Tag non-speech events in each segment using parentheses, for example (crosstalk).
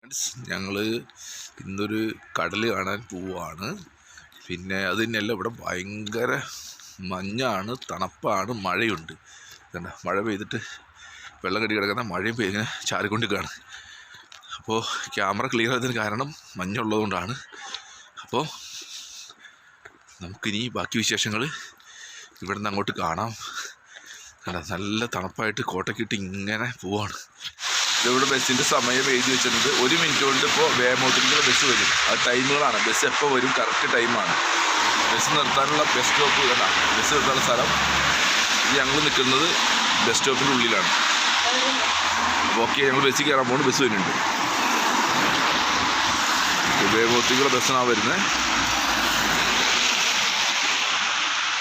Friends ഞങ്ങൾ ഇന്നൊരു കടൽ കാണാൻ പോവാണ്. പിന്നെ അത് തന്നെയല്ല ഇവിടെ ഭയങ്കര മഞ്ഞാണ് തണുപ്പാണ് മഴയുണ്ട്. കണ്ട മഴ പെയ്തിട്ട് വെള്ളം കെട്ടി കിടക്കുന്ന മഴയും പെയ്ത് ഇങ്ങനെ ചാരിക്കൊണ്ടിരിക്കുകയാണ് അപ്പോൾ ക്യാമറ ക്ലിയർ ആയതിന് കാരണം മഞ്ഞുള്ളതുകൊണ്ടാണ്. അപ്പോൾ നമുക്കിനി ബാക്കി വിശേഷങ്ങൾ ഇവിടെ നിന്ന് അങ്ങോട്ട് കാണാം. കണ്ട നല്ല തണുപ്പായിട്ട് കോട്ടക്കിട്ട് ഇങ്ങനെ പോവാണ്. ഇവിടെ ബസ്സിന്റെ സമയം എഴുതി വെച്ചിട്ടുണ്ട്. ഒരു മിനിറ്റ് കൊണ്ട് ഇപ്പോൾ വേമോട്ടിലേക്കുള്ള ബസ് വരും. ആ ടൈമുകളാണ്. ബസ് എപ്പോൾ വരും? കറക്റ്റ് ടൈമാണ് ബസ് നിർത്താനുള്ള ബസ് സ്റ്റോപ്പ് കണ്ട ബസ് നിർത്താനുള്ള സ്ഥലം ഇത് ഞങ്ങൾ നിൽക്കുന്നത് ബസ് സ്റ്റോപ്പിന്റെ ഉള്ളിലാണ്. അപ്പോൾ ഓക്കെ ഞങ്ങൾ ബസ്സിൽ കയറാൻ പോകുന്നു ബസ് വരുന്നുണ്ട്. വേമോത്തിക്കുള്ള ബസ്സാണ് വരുന്നത്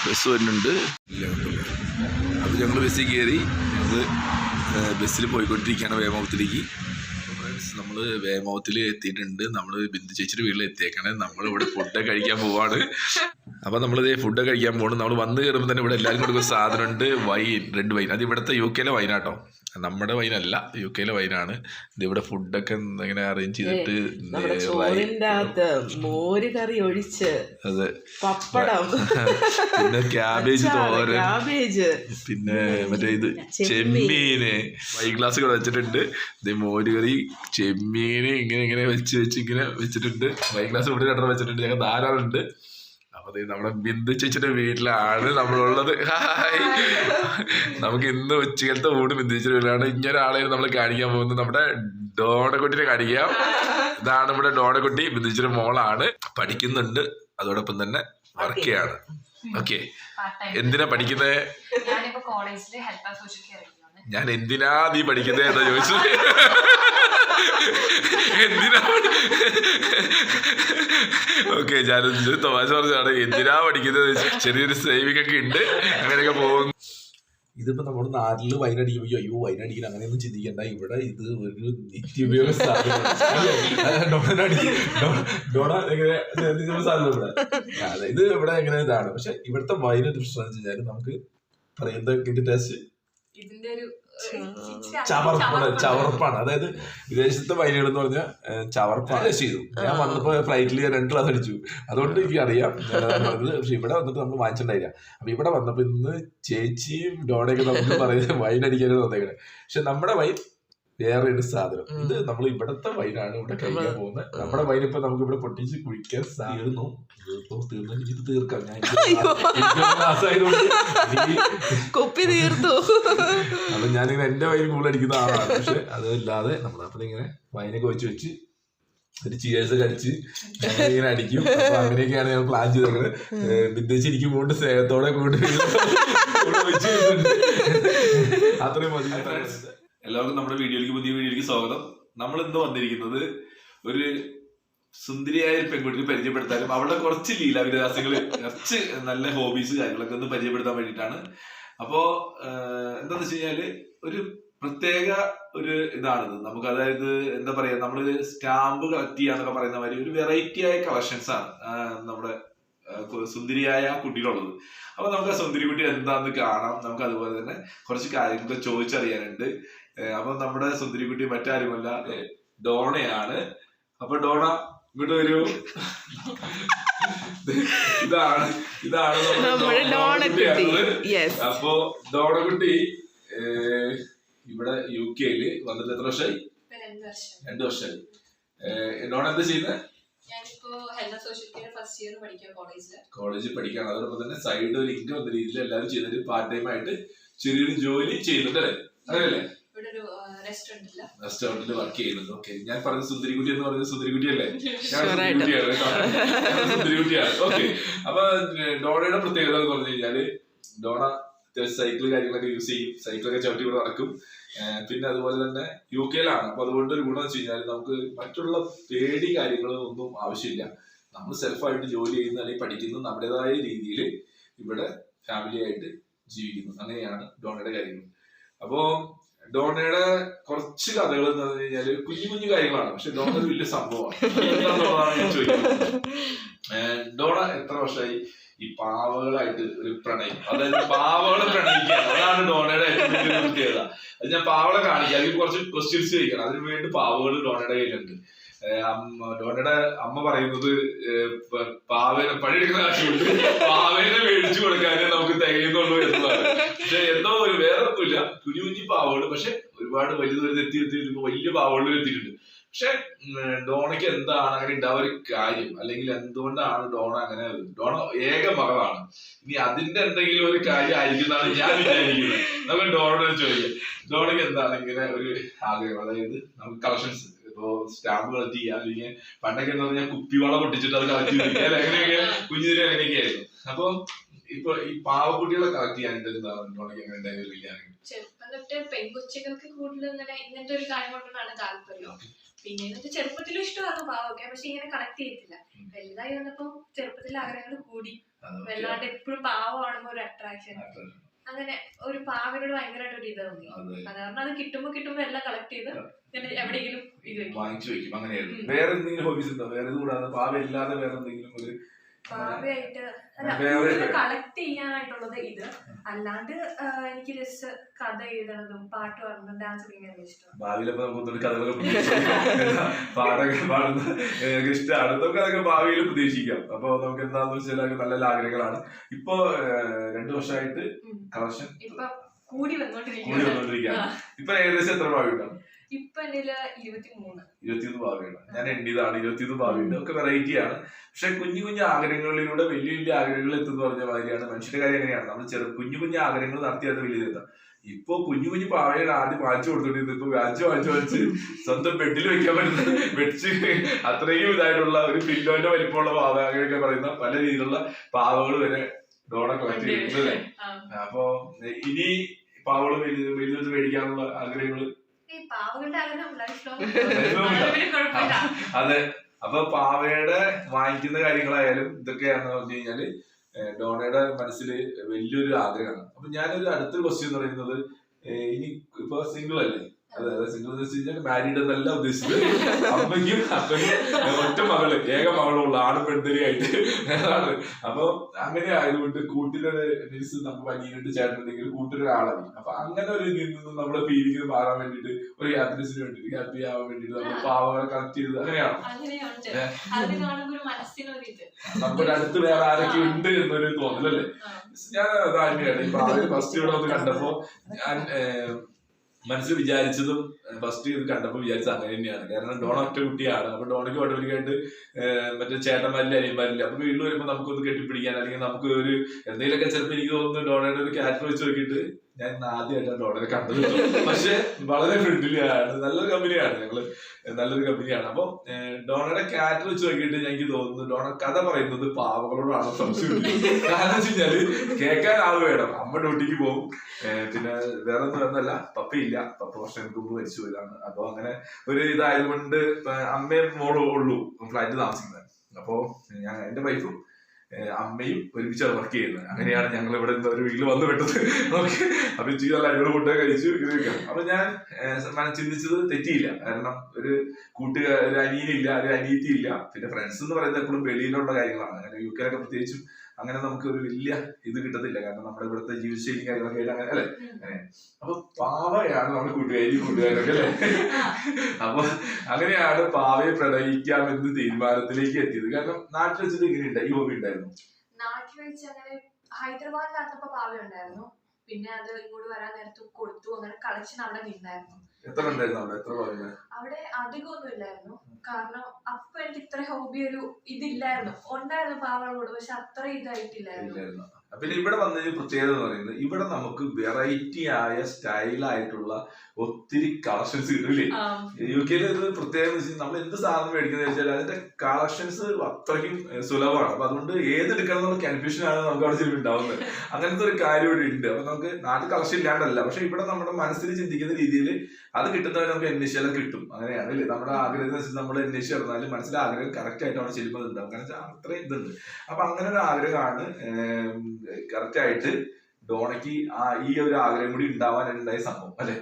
ബസ് വരുന്നുണ്ട്. അപ്പോൾ ഞങ്ങൾ ബസ്സിൽ കയറി ഞങ്ങൾ ബസ്സിൽ പോയിക്കൊണ്ടിരിക്കുകയാണ് വേമോഹത്തിലേക്ക് ഫ്രണ്ട്സ് നമ്മൾ വേമോഹത്തിൽ എത്തിയിട്ടുണ്ട്. നമ്മൾ ബിന്ദു ചേച്ചിയുടെ വീട്ടിൽ എത്തിയേക്കണേ നമ്മളിവിടെ ഫുഡ് കഴിക്കാൻ പോവാണ്. അപ്പോൾ നമ്മളിത് ഫുഡ് കഴിക്കാൻ പോകണം നമ്മൾ വന്ന് കയറുമ്പോൾ തന്നെ ഇവിടെ എല്ലാവരും കൊടുക്കുന്ന സാധനമുണ്ട്. വൈൻ റെഡ് വൈൻ അത് ഇവിടുത്തെ യു കെയിലെ വൈനാട്ടോ നമ്മുടെ വൈനല്ല യു കെയിലെ വൈനാണ് ഇത് ഇവിടെ ഫുഡൊക്കെ ഇങ്ങനെ അറേഞ്ച് ചെയ്തിട്ട് മോര് കറി ഒഴിച്ച് അതെ. പപ്പടം. (laughs) പിന്നെ ക്യാബേജ് തോരൻ. ക്യാബേജ് പിന്നെ മറ്റേ ഇത്. ചെമ്മീന്. വൈ ഗ്ലാസ് കൂടെ വെച്ചിട്ടുണ്ട്. ഇത് മോര് കറി ചെമ്മീന് ഇങ്ങനെ ഇങ്ങനെ വെച്ച് വെച്ച് ഇങ്ങനെ വെച്ചിട്ടുണ്ട്. വൈ ഗ്ലാസ് ഇവിടെ രണ്ടെണ്ണം വെച്ചിട്ടുണ്ട്. ഞങ്ങൾ ധാരാളം ഉണ്ട് ദേ നമ്മുടെ ബിന്ദു ചേച്ചിയുടെ വീട്ടിലാണ് നമ്മളുള്ളത്. ഹായ്. നമുക്ക് ഇന്ന് ഉച്ചകലത്തെ ഊട് ബിന്ദു ചേച്ചിയുടെ വീട്ടിലാണ്. ഇങ്ങനൊരാളെ നമ്മൾ കാണിക്കാൻ പോകുന്നത് നമ്മുടെ ഡോണക്കുട്ടിനെ കാണിക്കാം. ഇതാണ് നമ്മുടെ ഡോണക്കുട്ടി. ബിന്ദു ചേച്ചിയുടെ മോളാണ്. പഠിക്കുന്നുണ്ട്. അതോടൊപ്പം തന്നെ വർക്ക് ചെയ്യാണ്. ഓക്കെ എന്തിനാ പഠിക്കുന്നത് ഞാനിപ്പോ കോളേജിൽ ഞാൻ എന്തിനാ നീ പഠിക്കുന്നത് എന്നാ ചോദിച്ചത്? എന്തിനാ ഓക്കെ ഞാൻ തമാശ പറഞ്ഞാണ് എന്തിനാ പഠിക്കുന്നത് ചെറിയൊരു സേവിംഗ് ഒക്കെ ഉണ്ട്. അങ്ങനെയൊക്കെ പോകുന്നു. ഇതിപ്പോ നമ്മുടെ നാട്ടിൽ വൈനടിക്കുമ്പോ അയ്യോ വൈനടിക്കാൻ അങ്ങനെയൊന്നും ചിന്തിക്കണ്ട. ഇവിടെ ഇത് ഒരു നിത്യോപയോഗ സാധനം. ഇവിടെ. ഇവിടെ എങ്ങനെ ഇതാണ്? പക്ഷെ ഇവിടുത്തെ വൈൻ പ്രശ്നം എന്ന് വെച്ചാൽ നമുക്ക് പറയുന്നത് ഇതിന്റെ ടേസ്റ്റ് ഇതിന്റെ ഒരു ചവർപ്പാണ് ചവർപ്പാണ്. അതായത് വിദേശത്തെ വൈനുകൾ എന്ന് പറഞ്ഞാൽ ചവർപ്പാണ് ചെയ്തു ഞാൻ വന്നപ്പോ ഫ്ലൈറ്റിൽ ഞാൻ രണ്ട് ക്ലാസ് അടിച്ചു അതുകൊണ്ട് എനിക്ക് അറിയാം പക്ഷെ ഇവിടെ വന്നിട്ട് നമ്മൾ വാങ്ങിച്ചിട്ടുണ്ടായില്ല. അപ്പൊ ഇവിടെ വന്നപ്പോ ഇന്ന് ചേച്ചിയും ഡോണയൊക്കെ നമുക്ക് പറയുന്നത് (laughs) വൈൻ അടിക്കാനും തന്നേക്കണേ. പക്ഷെ നമ്മുടെ വൈൻ വേറെ ഒരു സാധനം ഇത് നമ്മൾ ഇവിടത്തെ വൈനാണ് ഇവിടെ കഴിക്കാൻ പോകുന്നത്. നമ്മുടെ വൈൻ ഇപ്പൊ നമുക്ക് ഇവിടെ പൊട്ടിച്ച് കുഴിക്കാൻ തീർന്നു. ഇതിപ്പോ തീർന്നു. എനിക്ക് തീർക്കാം. ഞാൻ കൊപ്പി തീർത്തു. അപ്പൊ ഞാനിങ്ങനെ എന്റെ വൈൻ കൂടുതൽ അടിക്കുന്ന ആളാണ്. പക്ഷെ അതല്ലാതെ നമ്മൾ അപ്പം ഇങ്ങനെ വൈനൊക്കെ വെച്ച് വെച്ച് ഒരു ചിയേഴ്സ് കടിച്ച് ഇങ്ങനെ അടിക്കും. അപ്പൊ അങ്ങനെയൊക്കെയാണ് ഞാൻ പ്ലാൻ ചെയ്തേക്കുന്നത് ബിന്ദിച്ച് എനിക്ക് സ്നേഹത്തോടെ കൊണ്ട് കൂടെ വെച്ച് ഇരുന്നുണ്ട്. അത്രയും മതി. എല്ലാവർക്കും നമ്മുടെ വീഡിയോയിലേക്ക് പുതിയ വീഡിയോയിലേക്ക് സ്വാഗതം. നമ്മൾ ഇന്ന് വന്നിരിക്കുന്നത് ഒരു സുന്ദരിയായ ഒരു പെൺകുട്ടിയെ പരിചയപ്പെടുത്താനും അവളുടെ കുറച്ച് ലീലാവിലാസങ്ങൾ കുറച്ച് നല്ല ഹോബീസ് കാര്യങ്ങളൊക്കെ ഒന്ന് പരിചയപ്പെടുത്താൻ വേണ്ടിയിട്ടാണ്. അപ്പോ എന്താന്ന് വെച്ച് കഴിഞ്ഞാൽ ഒരു പ്രത്യേക ഒരു ഇതാണിത്. നമുക്ക് അതായത് എന്താ പറയാ നമ്മൾ സ്റ്റാമ്പ് കളക്ട് ചെയ്യാന്നൊക്കെ പറയുന്ന മാതിരി ഒരു വെറൈറ്റി ആയ കളക്ഷൻസ് ആണ് നമ്മുടെ സുന്ദരിയായ കുട്ടിയിലുള്ളത്. അപ്പൊ നമുക്ക് ആ സുന്ദരി കുട്ടി എന്താന്ന് കാണാം. നമുക്ക് അതുപോലെ തന്നെ കുറച്ച് കാര്യങ്ങളൊക്കെ ചോദിച്ചറിയാനുണ്ട്. അപ്പൊ നമ്മുടെ സുന്ദരിക്കുട്ടി മറ്റാരുമല്ല. ഡോണയാണ്. അപ്പൊ ഡോണ ഇങ്ങോട്ട് വരൂ. ഇതാണ് ഇതാണ് നമ്മുടെ ഡോണക്കുട്ടി. ഡോണക്കുട്ടിയാണുള്ളത്. യെസ് അപ്പോ ഡോണക്കുട്ടി ഇവിടെ യു കെയിൽ വന്നിട്ട് എത്ര വർഷമായി രണ്ട് വർഷം. രണ്ടു വർഷമായി ഡോണ എന്താ ചെയ്യുന്നത് കോളേജിൽ പഠിക്കാണ് അതോടൊപ്പം തന്നെ സൈഡ് ഒരു ഇൻകം എന്ന രീതിയിൽ എല്ലാവരും ചെയ്തിട്ട് പാർട്ട് ടൈം ആയിട്ട് ചെറിയൊരു ജോലി ചെയ്യുന്നുണ്ട് അല്ലേ? അങ്ങനെയല്ലേ? ഇവിടെ ഒരു റെസ്റ്റോറന്റില്ല റെസ്റ്റോറന്റിൽ വർക്ക് ചെയ്യുന്നത് ഓക്കെ ഞാൻ പറഞ്ഞ സുന്ദരികുട്ടി എന്ന് പറഞ്ഞ സുന്ദരികുട്ടി അല്ലേ (laughs) ഞാൻ സുന്ദരിക്കുട്ടിയാണ് ഓക്കെ അപ്പൊ ഡോണയുടെ പ്രത്യേകത എന്ന് പറഞ്ഞു കഴിഞ്ഞാൽ ഡോണ അത്യാവശ്യം സൈക്കിൾ കാര്യങ്ങളൊക്കെ യൂസ് ചെയ്യും. സൈക്കിളൊക്കെ ചവിട്ടി ഇവിടെ നടക്കും. പിന്നെ അതുപോലെ തന്നെ യു കെയിലാണ്. അപ്പൊ അതുകൊണ്ട് ഒരു ഗുണം വെച്ച് കഴിഞ്ഞാൽ നമുക്ക് മറ്റുള്ള പേടി കാര്യങ്ങളും ഒന്നും ആവശ്യമില്ല. നമ്മൾ സെൽഫായിട്ട് ജോലി ചെയ്യുന്ന അല്ലെങ്കിൽ പഠിക്കുന്നു നമ്മുടേതായ രീതിയിൽ ഇവിടെ ഫാമിലി ആയിട്ട് ജീവിക്കുന്നു. അങ്ങനെയാണ് ഡോണയുടെ കാര്യങ്ങൾ. അപ്പോ ഡോണയുടെ കുറച്ച് കഥകൾ എന്ന് പറഞ്ഞു കഴിഞ്ഞാൽ കുഞ്ഞു കുഞ്ഞു കാര്യങ്ങളാണ്. പക്ഷെ ഡോണ ഒരു വലിയ സംഭവമാണ്. ഡോണ എത്ര വർഷമായി ഈ പാവകളായിട്ട് ഒരു പ്രണയം? അതായത് പാവകളെ പ്രണയിക്കുക അതാണ് ഡോണയുടെ ഏറ്റവും പ്രത്യേകത അത് ഞാൻ പാവകളെ കാണിക്കാം. അതിൽ കുറച്ച് ക്വസ്റ്റ്യൻസ് ചോദിക്കണം. അതിന് വേണ്ടി പാവകൾ ഡോണയുടെ കയ്യിലുണ്ട്. ഡോണയുടെ അമ്മ പറയുന്നത് പാവനെ പണിയെടുക്കുന്ന കാശുകൊണ്ട് പാവേനെ മേടിച്ചു കൊടുക്കാനേ നമുക്ക് തികയുന്നുള്ളൂ എന്നതാണ് പക്ഷെ എന്തോ ഒരു വേറെ ഒന്നുമില്ല കുഞ്ഞു കുഞ്ഞു പാവകൾ പക്ഷെ ഒരുപാട് വലുതൊരു എത്തി എത്തി ഇപ്പൊ വലിയ പാവകളിൽ എത്തിയിട്ടുണ്ട്. പക്ഷെ ഡോണയ്ക്ക് എന്താണ് അങ്ങനെ ഉണ്ടാവുക ഒരു കാര്യം. അല്ലെങ്കിൽ എന്തുകൊണ്ടാണ് ഡോണ അങ്ങനെ? ഡോണ ഏക മകളാണ്. ഇനി അതിന്റെ എന്തെങ്കിലും ഒരു കാര്യം ആയിരിക്കും എന്നാണ് ഞാൻ വിചാരിക്കുന്നത്. നമുക്ക് ഡോണോട് ചോദിക്കാം ഡോണയ്ക്ക് എന്താണ് ഇങ്ങനെ ഒരു ആഗ്രഹം? അതായത് നമുക്ക് കളക്ഷൻസ്. ഇപ്പോ സ്റ്റാമ്പ് കളക്ട് ചെയ്യാം. അല്ലെങ്കിൽ പണ്ടൊക്കെ എന്താ പറഞ്ഞാൽ കുപ്പിവള പൊട്ടിച്ചിട്ട് അത് കളക്ട് ചെയ്യാം അങ്ങനെയൊക്കെ കുഞ്ഞിതിരെ അങ്ങനെയൊക്കെ ആയിരുന്നു അപ്പൊ ഇപ്പൊ ഈ പാവക്കുട്ടികളെ കളക്ട് ആഗ്രഹം ചെറുപ്പം തൊട്ട് പെൺകൊച്ചുകൾക്ക് കൂടുതൽ ഇങ്ങനെ ഇങ്ങനത്തെ ഒരു കാര്യം കൊണ്ടാണ് താല്പര്യം. പിന്നെ എന്നിട്ട് ചെറുപ്പത്തിലും ഇഷ്ടമാണ് പാവൊക്കെ പക്ഷെ ഇങ്ങനെ കണക്ട് ചെയ്തില്ല വലുതായി വന്നപ്പോ ചെറുപ്പത്തിലെ ആഗ്രഹങ്ങൾ കൂടി. വല്ലാണ്ട് എപ്പോഴും പാവമാണെന്ന് ഒരു അട്രാക്ഷൻ അങ്ങനെ ഒരു പാവിനോട് ഭയങ്കരമായിട്ട് ഒരു ഇത് തോന്നി. കാരണം അത് കിട്ടുമ്പോ കിട്ടുമ്പോ എല്ലാം കളക്ട് ചെയ്ത് പിന്നെ എവിടെയെങ്കിലും ഇത് വാങ്ങിച്ചു വെക്കും. അങ്ങനെയായിരുന്നു. വേറെ എന്തെങ്കിലും ഹോബീസ് ഉണ്ടോ? വേറെ കൂടാതെ പാവ ഇല്ലാതെ വേറെ എന്തെങ്കിലും ഒരു വേറെ- കളക്ട് ചെയ്യാനായിട്ടുള്ളത് ഇത്. അല്ലാണ്ട് എനിക്ക് ജസ്റ്റ് കഥ എഴുതണതും പാട്ട് പാടുന്നതും ഡാൻസ് കളിക്കാനും ഇഷ്ടം ഭാവിയിലപ്പോ നമുക്ക്. പാടൊക്കെ പാടുന്ന ഇഷ്ടമാണ് നമുക്ക് അതൊക്കെ ഭാവിയിൽ പ്രതീക്ഷിക്കാം. അപ്പൊ നമുക്ക് എന്താന്ന് വെച്ചാൽ അതൊക്കെ നല്ല നല്ല ആഗ്രഹങ്ങളാണ്. ഇപ്പൊ രണ്ടു വർഷമായിട്ട് കളക്ഷൻ ഇപ്പൊ കൂടി വന്നോണ്ടിരിക്കുകയാണ്. ഇപ്പൊ ഏകദേശം എത്ര ഭാവി ഉണ്ടാവും? ഇപ്പൊ എന്റെ ഇരുപത്തി മൂന്ന് ഇരുപത്തിയൊന്ന് ഭാവിയാണ് ഞാൻ എണ്ണിയതാണ്. ഇരുപത്തിയൊന്ന് ഭാവിയുണ്ട് ഒക്കെ വെറൈറ്റി ആണ്. പക്ഷെ കുഞ്ഞു കുഞ്ഞു ആഗ്രഹങ്ങളിലൂടെ വലിയ വലിയ ആഗ്രഹങ്ങൾ എത്തുന്ന പറഞ്ഞ മാതിരിയാണ് മനുഷ്യന്റെ കാര്യം എങ്ങനെയാണ്? നമ്മൾ ചെറു കുഞ്ഞു കുഞ്ഞു ആഗ്രഹങ്ങൾ നടത്തിയാണ് വലിയതെത്താം ഇപ്പൊ കുഞ്ഞു കുഞ്ഞു പാവയുടെ ആദ്യം വാങ്ങിച്ചു കൊടുത്തിട്ട് ഇപ്പൊ വാങ്ങിച്ചു വാങ്ങിച്ചു വാങ്ങിച്ച് സ്വന്തം ബെഡിൽ വെക്കാൻ പറ്റുന്ന വെച്ച് അത്രയും ഇതായിട്ടുള്ള ഒരു പില്ലോന്റെ വലിപ്പമുള്ള പാവ അങ്ങനെയൊക്കെ പറയുന്ന പല രീതിയിലുള്ള പാവകൾ വരെ ഡോണ കളക്ട് ചെയ്യുന്നത് അല്ലേ? അപ്പൊ ഇനി പാവകൾ വലിയ വലിയ മേടിക്കാനുള്ള ആഗ്രഹങ്ങൾ ഈ പാവകളുടെ ആഗ്രഹം ലൈഫ് ലോങ് Life long ഇല്ല. അതെ. അപ്പൊ പാവയുടെ വാങ്ങിക്കുന്ന കാര്യങ്ങളായാലും ഇതൊക്കെയാണെന്ന് പറഞ്ഞു കഴിഞ്ഞാൽ ഡോണയുടെ മനസ്സിൽ വലിയൊരു ആഗ്രഹമാണ്. അപ്പൊ ഞാനൊരു അടുത്തൊരു ക്വസ്റ്റ്യൻ എന്ന് പറയുന്നത് ഇനി ഇപ്പൊ സിംഗിൾ അല്ലേ? അതെ അതെ മാരീഡ് എന്നല്ല ഉദ്ദേശിച്ചത്. അമ്മയ്ക്കും അപ്പനും ഒറ്റ മകൾ ഏക മകളുള്ള ആണും പെൺതരിയായിട്ട് അതാണ്. അപ്പൊ അങ്ങനെ ആയതുകൊണ്ട് കൂട്ടിലൊരു മീൻസ് നമുക്ക് അനിയനുണ്ട് ചേട്ടനുണ്ടെങ്കിൽ കൂട്ടിലൊരാളായി അപ്പൊ അങ്ങനെ ഒരു ഇതിൽ നിന്ന് നമ്മുടെ ഫീലിംഗ് മാറാൻ വേണ്ടിട്ട് ഒരു യാത്രസിന് വേണ്ടിട്ട് ഹാപ്പി ആവാൻ വേണ്ടിട്ട് നമ്മൾ പാവകളെ കണക്ട് ചെയ്തത് അങ്ങനെയാണ്. അത് നമ്മുടെ അടുത്ത് വേറെ ആരൊക്കെ ഉണ്ട് എന്നൊരു തോന്നലല്ലേ? ഞാൻ ഞാൻ അതായിരുന്നു ഇപ്പൊ ഫസ്റ്റ് ഇവിടെ വന്ന് കണ്ടപ്പോ ഞാൻ ഏഹ്, മനസ്സിൽ വിചാരിച്ചതും ഫസ്റ്റ് ഇത് കണ്ടപ്പോ വിചാരിച്ചത് അങ്ങനെ തന്നെയാണ്. കാരണം ഡോൺ ഒറ്റ കുട്ടിയാണ്. അപ്പൊ ഡോണയ്ക്ക് ഓട്ടോമാറ്റിക്കായിട്ട് മറ്റേ ചേട്ടന്മാരില്ല അനിയന്മാരില്ല അപ്പൊ വീട്ടിൽ വരുമ്പോ നമുക്കൊന്ന് കെട്ടിപ്പിടിക്കാൻ അല്ലെങ്കിൽ നമുക്ക് ഒരു എന്തെങ്കിലുമൊക്കെ ചിലപ്പോൾ എനിക്ക് തോന്നുന്നു ഡോണയുടെ ഒരു ക്യാരക്ടർ വെച്ച് നോക്കിയിട്ട് ഞാൻ ആദ്യമായിട്ടാണ് ഡോണറെ കണ്ടത് പക്ഷെ വളരെ ഫ്രണ്ട്ലി ആണ്. നല്ലൊരു കമ്പനിയാണ് ഞങ്ങൾ. നല്ലൊരു കമ്പനിയാണ് അപ്പൊ ഡോണയുടെ ക്യാരക്ടർ വെച്ച് നോക്കിയിട്ട് എനിക്ക് തോന്നുന്നു ഡോണ കഥ പറയുന്നത് പാവകളോടാണ് സംശയം. കാരണം വെച്ച് കഴിഞ്ഞാൽ കേൾക്കാൻ ആൾ വേണം. അമ്മ ഡ്യൂട്ടിക്ക് പോകും. പിന്നെ വേറെ ഒന്നും വേറൊന്നല്ല പപ്പയില്ല പപ്പ വർഷങ്ങൾക്ക് മുമ്പ് മരിച്ചു. പോയതാണ് അപ്പൊ അങ്ങനെ ഒരു ഇതായതുകൊണ്ട് കൊണ്ട് അമ്മയും മോളും ഉള്ളൂ. ഫ്ലാറ്റിൽ താമസിക്കുന്നത് അപ്പോ ഞാൻ എന്റെ വൈഫും അമ്മയും ഒരുമിച്ചാണ് വർക്ക് ചെയ്യുന്നത് അങ്ങനെയാണ് ഞങ്ങൾ ഇവിടെ നിന്ന് ഒരു വീട്ടിൽ വന്ന് വിട്ടത് ഓക്കെ. അപ്പൊ ഇച്ചിരി നല്ല അടിപൊളി ഫുഡൊക്കെ കഴിച്ചു അപ്പൊ ഞാൻ ഏഹ് ചിന്തിച്ചത് തെറ്റിയില്ല. കാരണം ഒരു കൂട്ടുകാർ ഒരു അനിയനില്ല ഒരു അനിയത്തി ഇല്ല പിന്നെ ഫ്രണ്ട്സ് എന്ന് പറയുന്നത് എപ്പോഴും വെളിയിലുള്ള കാര്യങ്ങളാണ്. യു കെയിലൊക്കെ പ്രത്യേകിച്ചും അങ്ങനെ നമുക്ക് ഒരു വലിയ ഇത് കിട്ടത്തില്ല. കാരണം നമ്മുടെ ഇവിടുത്തെ ജീവിതശൈലി കാര്യങ്ങളൊക്കെ ആയിട്ട് അങ്ങനെ അല്ലെ. അപ്പൊ പാവയാണ് നമ്മുടെ കൂട്ടുകാരി കൂട്ടുകാരൊക്കെ അല്ലെ? അപ്പൊ അങ്ങനെയാണ് പാവയെ പ്രണയിക്കാം എന്ന് തീരുമാനത്തിലേക്ക് എത്തിയത്. കാരണം നാട്ടിൽ വെച്ചിട്ട് ഇങ്ങനെ ഉണ്ടായി ഹോബി ഉണ്ടായിരുന്നു? നാട്ടിൽ വെച്ച് അങ്ങനെ ഹൈദരാബാദിലായിരുന്നപ്പോ പാവ ഉണ്ടായിരുന്നു പിന്നെ അത് ഇങ്ങോട്ട് വരാൻ നേരത്ത് കൊടുത്തു. അങ്ങനെ കളക്ഷൻ അവിടെ നിന്നായിരുന്നു. എത്ര ഉണ്ടായിരുന്നു അവിടെ? എത്ര ഒന്നും അവിടെ അധികമൊന്നും ഇല്ലായിരുന്നു. കാരണം അപ്പൊ എനിക്ക് ഇത്ര ഹോബി ഒരു ഇതില്ലായിരുന്നു. ഉണ്ടായിരുന്നു പാവകളോട് പക്ഷെ അത്ര ഇതായിട്ടില്ലായിരുന്നു. പിന്നെ ഇവിടെ വന്നതിന് പ്രത്യേകത എന്ന് പറയുന്നത് ഇവിടെ നമുക്ക് വെറൈറ്റി ആയ സ്റ്റൈലായിട്ടുള്ള ഒത്തിരി കളക്ഷൻസ് കിട്ടില്ലേ യു കെയിൽ ഇത് പ്രത്യേകത എന്ന് വെച്ചാൽ നമ്മൾ എന്ത് സാധനം മേടിക്കുന്നത് വെച്ചാൽ അതിന്റെ കളക്ഷൻസ് അത്രയ്ക്കും സുലഭമാണ്. അപ്പൊ അതുകൊണ്ട് ഏത് എടുക്കണം എന്നുള്ള കൺഫ്യൂഷൻ ആണ് നമുക്ക് അവിടെ ചിലപ്പോൾ ഉണ്ടാവുന്നത്. അങ്ങനത്തെ ഒരു കാര്യം ഇവിടെ ഉണ്ട്. അപ്പൊ നമുക്ക് നാട്ടിൽ കളക്ഷൻ ഇല്ലാണ്ടല്ല. പക്ഷെ ഇവിടെ നമ്മുടെ മനസ്സിൽ ചിന്തിക്കുന്ന രീതിയിൽ അത് കിട്ടുന്നവരെ നമുക്ക് അന്വേഷിച്ചാലും കിട്ടും. അങ്ങനെയാണ് അല്ലേ നമ്മുടെ ആഗ്രഹത്തിനനുസരിച്ച് നമ്മൾ അന്വേഷിച്ച് നടന്നാലും മനസ്സിലെ ആഗ്രഹം കറക്റ്റ് ആയിട്ട് അവിടെ ചെല്ലുമ്പോൾ ഉണ്ടാവും കാരണം അത്രയും ഇതുണ്ട്. അപ്പൊ അങ്ങനെ ഒരു ആഗ്രഹമാണ് കറക്റ്റ് ആയിട്ട് ഡോണയ്ക്ക് ആ ഈ ഒരു ആഗ്രഹം കൂടി ഉണ്ടാവാൻ ഉണ്ടായ സംഭവം അല്ലെ.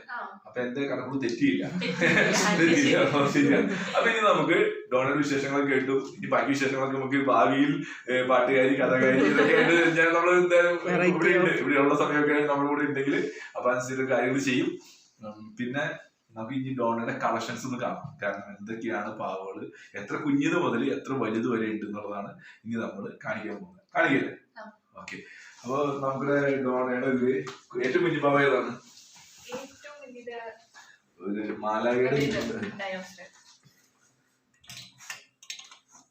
അപ്പൊ എന്റെ കണക്കുകൾ തെറ്റിയില്ല. (laughs) അപ്പൊ ഇനി നമുക്ക് ഡോണയുടെ വിശേഷങ്ങളൊക്കെ കേട്ടു. ഇനി ബാക്കി വിശേഷങ്ങളൊക്കെ നമുക്ക് ഭാവിയിൽ പാട്ടുകാരി കഥകാരി ഇതൊക്കെ ആയിട്ട് ഞാൻ നമ്മൾ എന്തായാലും Variety ഇവിടെ ഉണ്ട്. ഇവിടെയുള്ള സമയമൊക്കെ നമ്മുടെ കൂടെ ഉണ്ടെങ്കിൽ അപ്പൊ അനുസരിച്ച് കാര്യങ്ങൾ ചെയ്യും. പിന്നെ നമുക്ക് ഇനി ഡോണയുടെ കളക്ഷൻസ് ഒന്ന് കാണാം. കാരണം എന്തൊക്കെയാണ് പാവകൾ? എത്ര കുഞ്ഞത് മുതൽ എത്ര വലുത് വരെ ഉണ്ട് എന്നുള്ളതാണ് ഇനി നമ്മൾ കാണിക്കാൻ പോകുന്നത്. കാണിക്കല്ലേ. ഓക്കെ. അപ്പൊ നമ്മുടെ ഡോണയുടെ ഒരു ഏറ്റവും കുഞ്ഞു പാവ ഏതാണ്? ഒരു മാലാകയുടെ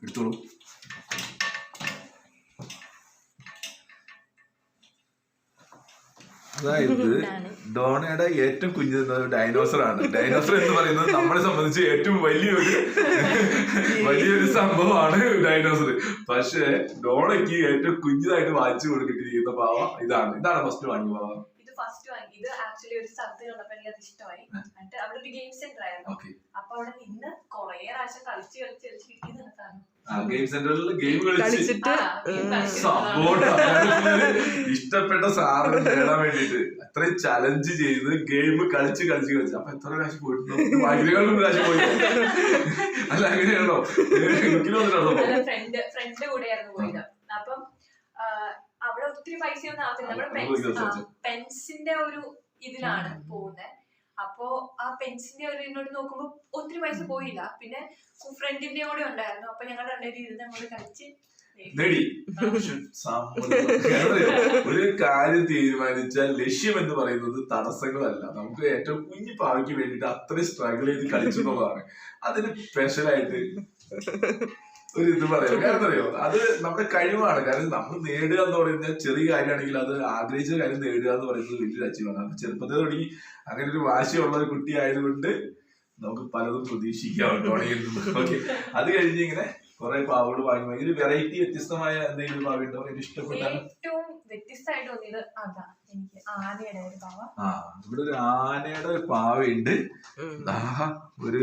എടുത്തോളൂ. അതായത് ഡോണയുടെ ഏറ്റവും കുഞ്ഞു ഡൈനോസർ ആണ് ഡൈനോസർ എന്ന് പറയുന്നത് നമ്മളെ സംബന്ധിച്ച് ഏറ്റവും വലിയൊരു (laughs) വലിയൊരു സംഭവമാണ് ഡൈനോസർ. പക്ഷേ ഡോണയ്ക്ക് ഏറ്റവും കുഞ്ഞിതായിട്ട് വായിച്ചു കൊടുക്കേണ്ടിയിരിക്കുന്ന പാവ ഇതാണ്. ഇതാണ് ഫസ്റ്റ് വാങ്ങിയ പാവ. ഇത് ഫസ്റ്റ് വാങ്ങി. ഇത് ആക്ച്വലി ഒരു സ്ഥലത്ത് കണ്ടപ്പോ എനിക്ക് അത് ഇഷ്ടമായി. എന്നിട്ട് അവിടെ ഒരു ഗെയിം സെന്റർ ആയിരുന്നു. അപ്പൊ അവിടെ നിന്ന് കൊറേ പ്രാവശ്യം കളിച്ച് കളിച്ച് കളിച്ച് ഗെയിം സെന്ററിൽ ഗെയിം കളിച്ച്. കളിച്ചിട്ട് സംഭവം ഇഷ്ടപ്പെട്ട സാറിന് നേടാൻ വേണ്ടിട്ട് അത്രയും ചലഞ്ച് ചെയ്ത് ഗെയിം കളിച്ച് കളിച്ച് കളിച്ച്. അപ്പൊ എത്ര കാശ് പോയിട്ടുണ്ടോ? ഭയങ്കരകളും കാശ് പോയി. അല്ല അങ്ങനെയാണോ? എനിക്ക് അപ്പം ആ, അവിടെ ഒത്തിരി പൈസ ഒന്നും ആവത്തില്ല നമ്മുടെ. പെൻസിന്റെ ഒരു ഇതിലാണ് പോകുന്നത് അപ്പോ ആ പെൻസിന്റെ ഒരു ഇതിനോട് നോക്കുമ്പോ ഒത്തിരി പൈസ പോയില്ല. പിന്നെ ഫ്രണ്ടിന്റെ കൂടെ ഉണ്ടായിരുന്നു. അപ്പൊ ഞങ്ങൾ രണ്ടുപേരും ഇരുന്ന് അങ്ങോട്ട് കളിച്ച് നേടി. ഒരു കാര്യം തീരുമാനിച്ചാൽ ലക്ഷ്യം എന്ന് പറയുന്നത് തടസ്സങ്ങളല്ല. നമുക്ക് ഏറ്റവും കുഞ്ഞു പാവയ്ക്ക് വേണ്ടിയിട്ട് അത്രയും സ്ട്രഗിൾ ചെയ്ത് കളിച്ചു എന്നുള്ളതാണ് അതിന് സ്പെഷ്യലായിട്ട് ഒരു ഇത് പറയാം കാരണം അറിയോ? അത് നമ്മുടെ കഴിവാണ്. കാരണം നമ്മൾ നേടുക എന്ന് പറയുന്നത് ചെറിയ കാര്യമാണെങ്കിൽ അത് ആഗ്രഹിച്ച കാര്യം നേടുക എന്ന് പറയുന്നത് വലിയൊരു അച്ചീവാണ് അപ്പൊ ചെറുപ്പത്തിൽ തുടങ്ങി അങ്ങനെ ഒരു വാശിയുള്ള ഒരു കുട്ടി ആയതുകൊണ്ട് നമുക്ക് പലതും പ്രതീക്ഷിക്കാം ഡോണയിൽ നിന്ന് ഓക്കെ അത് കഴിഞ്ഞ് ഇങ്ങനെ കുറെ പാവോട് വാങ്ങി വാങ്ങി. ഒരു വെറൈറ്റി വ്യത്യസ്തമായ എന്തെങ്കിലും പാവ ഉണ്ടോ? എനിക്ക് ഇഷ്ടപ്പെട്ട ഏറ്റവും വ്യത്യസ്തമായിട്ട് തോന്നിയത് അതാ. എനിക്ക് ആനയുടെ ഒരു പാവ. ആ ഇവിടെ ഒരു ആനയുടെ ഒരു പാവയുണ്ട് ഒരു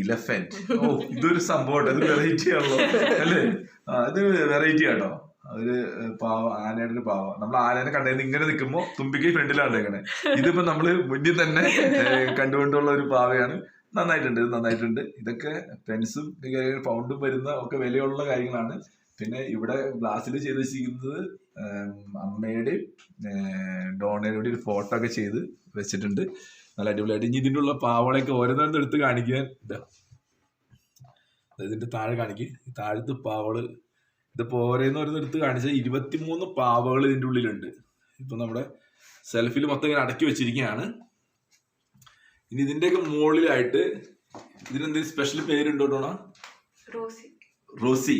ഇലഫന്റ് (laughs) ഓ ഇതൊരു സംഭവം അത് വെറൈറ്റി ആണല്ലോ. അല്ലേ? ഇത് വെറൈറ്റി ആട്ടോ. ഒരു പാവ ആനയുടെ ഒരു പാവ. നമ്മൾ ആനേനെ കണ്ടത് ഇങ്ങനെ നിൽക്കുമ്പോൾ തുമ്പിക്ക് ഫ്രണ്ടിലാണ് ഇങ്ങനെ. ഇതിപ്പോ നമ്മൾ മുന്നിൽ തന്നെ കണ്ടുകൊണ്ടുള്ള ഒരു പാവയാണ്. നന്നായിട്ടുണ്ട് നന്നായിട്ടുണ്ട്. ഇതൊക്കെ പെൻസും പൗണ്ടും വരുന്ന ഒക്കെ വിലയുള്ള കാര്യങ്ങളാണ്. പിന്നെ ഇവിടെ ഗ്ലാസ്സിൽ ചെയ്ത് വെച്ചിരിക്കുന്നത് അമ്മയുടെയും ഡോണയുടെ ഒരു ഫോട്ടോ ഒക്കെ ചെയ്ത് വെച്ചിട്ടുണ്ട്. നല്ല അടിപൊളിയായിട്ട്. ഇനി ഇതിന്റെ ഉള്ള പാവളയൊക്കെ ഓരോന്നോരോന്ന് എടുത്ത് കാണിക്കാൻ ഇതിന്റെ താഴെ കാണിക്ക്. താഴത്ത് പാവൾ ഇതിപ്പോ ഓരോന്ന് ഓരോന്ന് എടുത്ത് കാണിച്ചാൽ ഇരുപത്തിമൂന്ന് പാവകൾ ഇതിന്റെ ഉള്ളിലുണ്ട്. ഇപ്പൊ നമ്മുടെ സെൽഫിൽ മൊത്തം ഇങ്ങനെ അടക്കി വെച്ചിരിക്കുകയാണ് ഇനി ഇതിന്റെയൊക്കെ മുകളിലായിട്ട് ഇതിനെന്തെങ്കിലും സ്പെഷ്യൽ പേരുണ്ടോ റോസി. റോസി.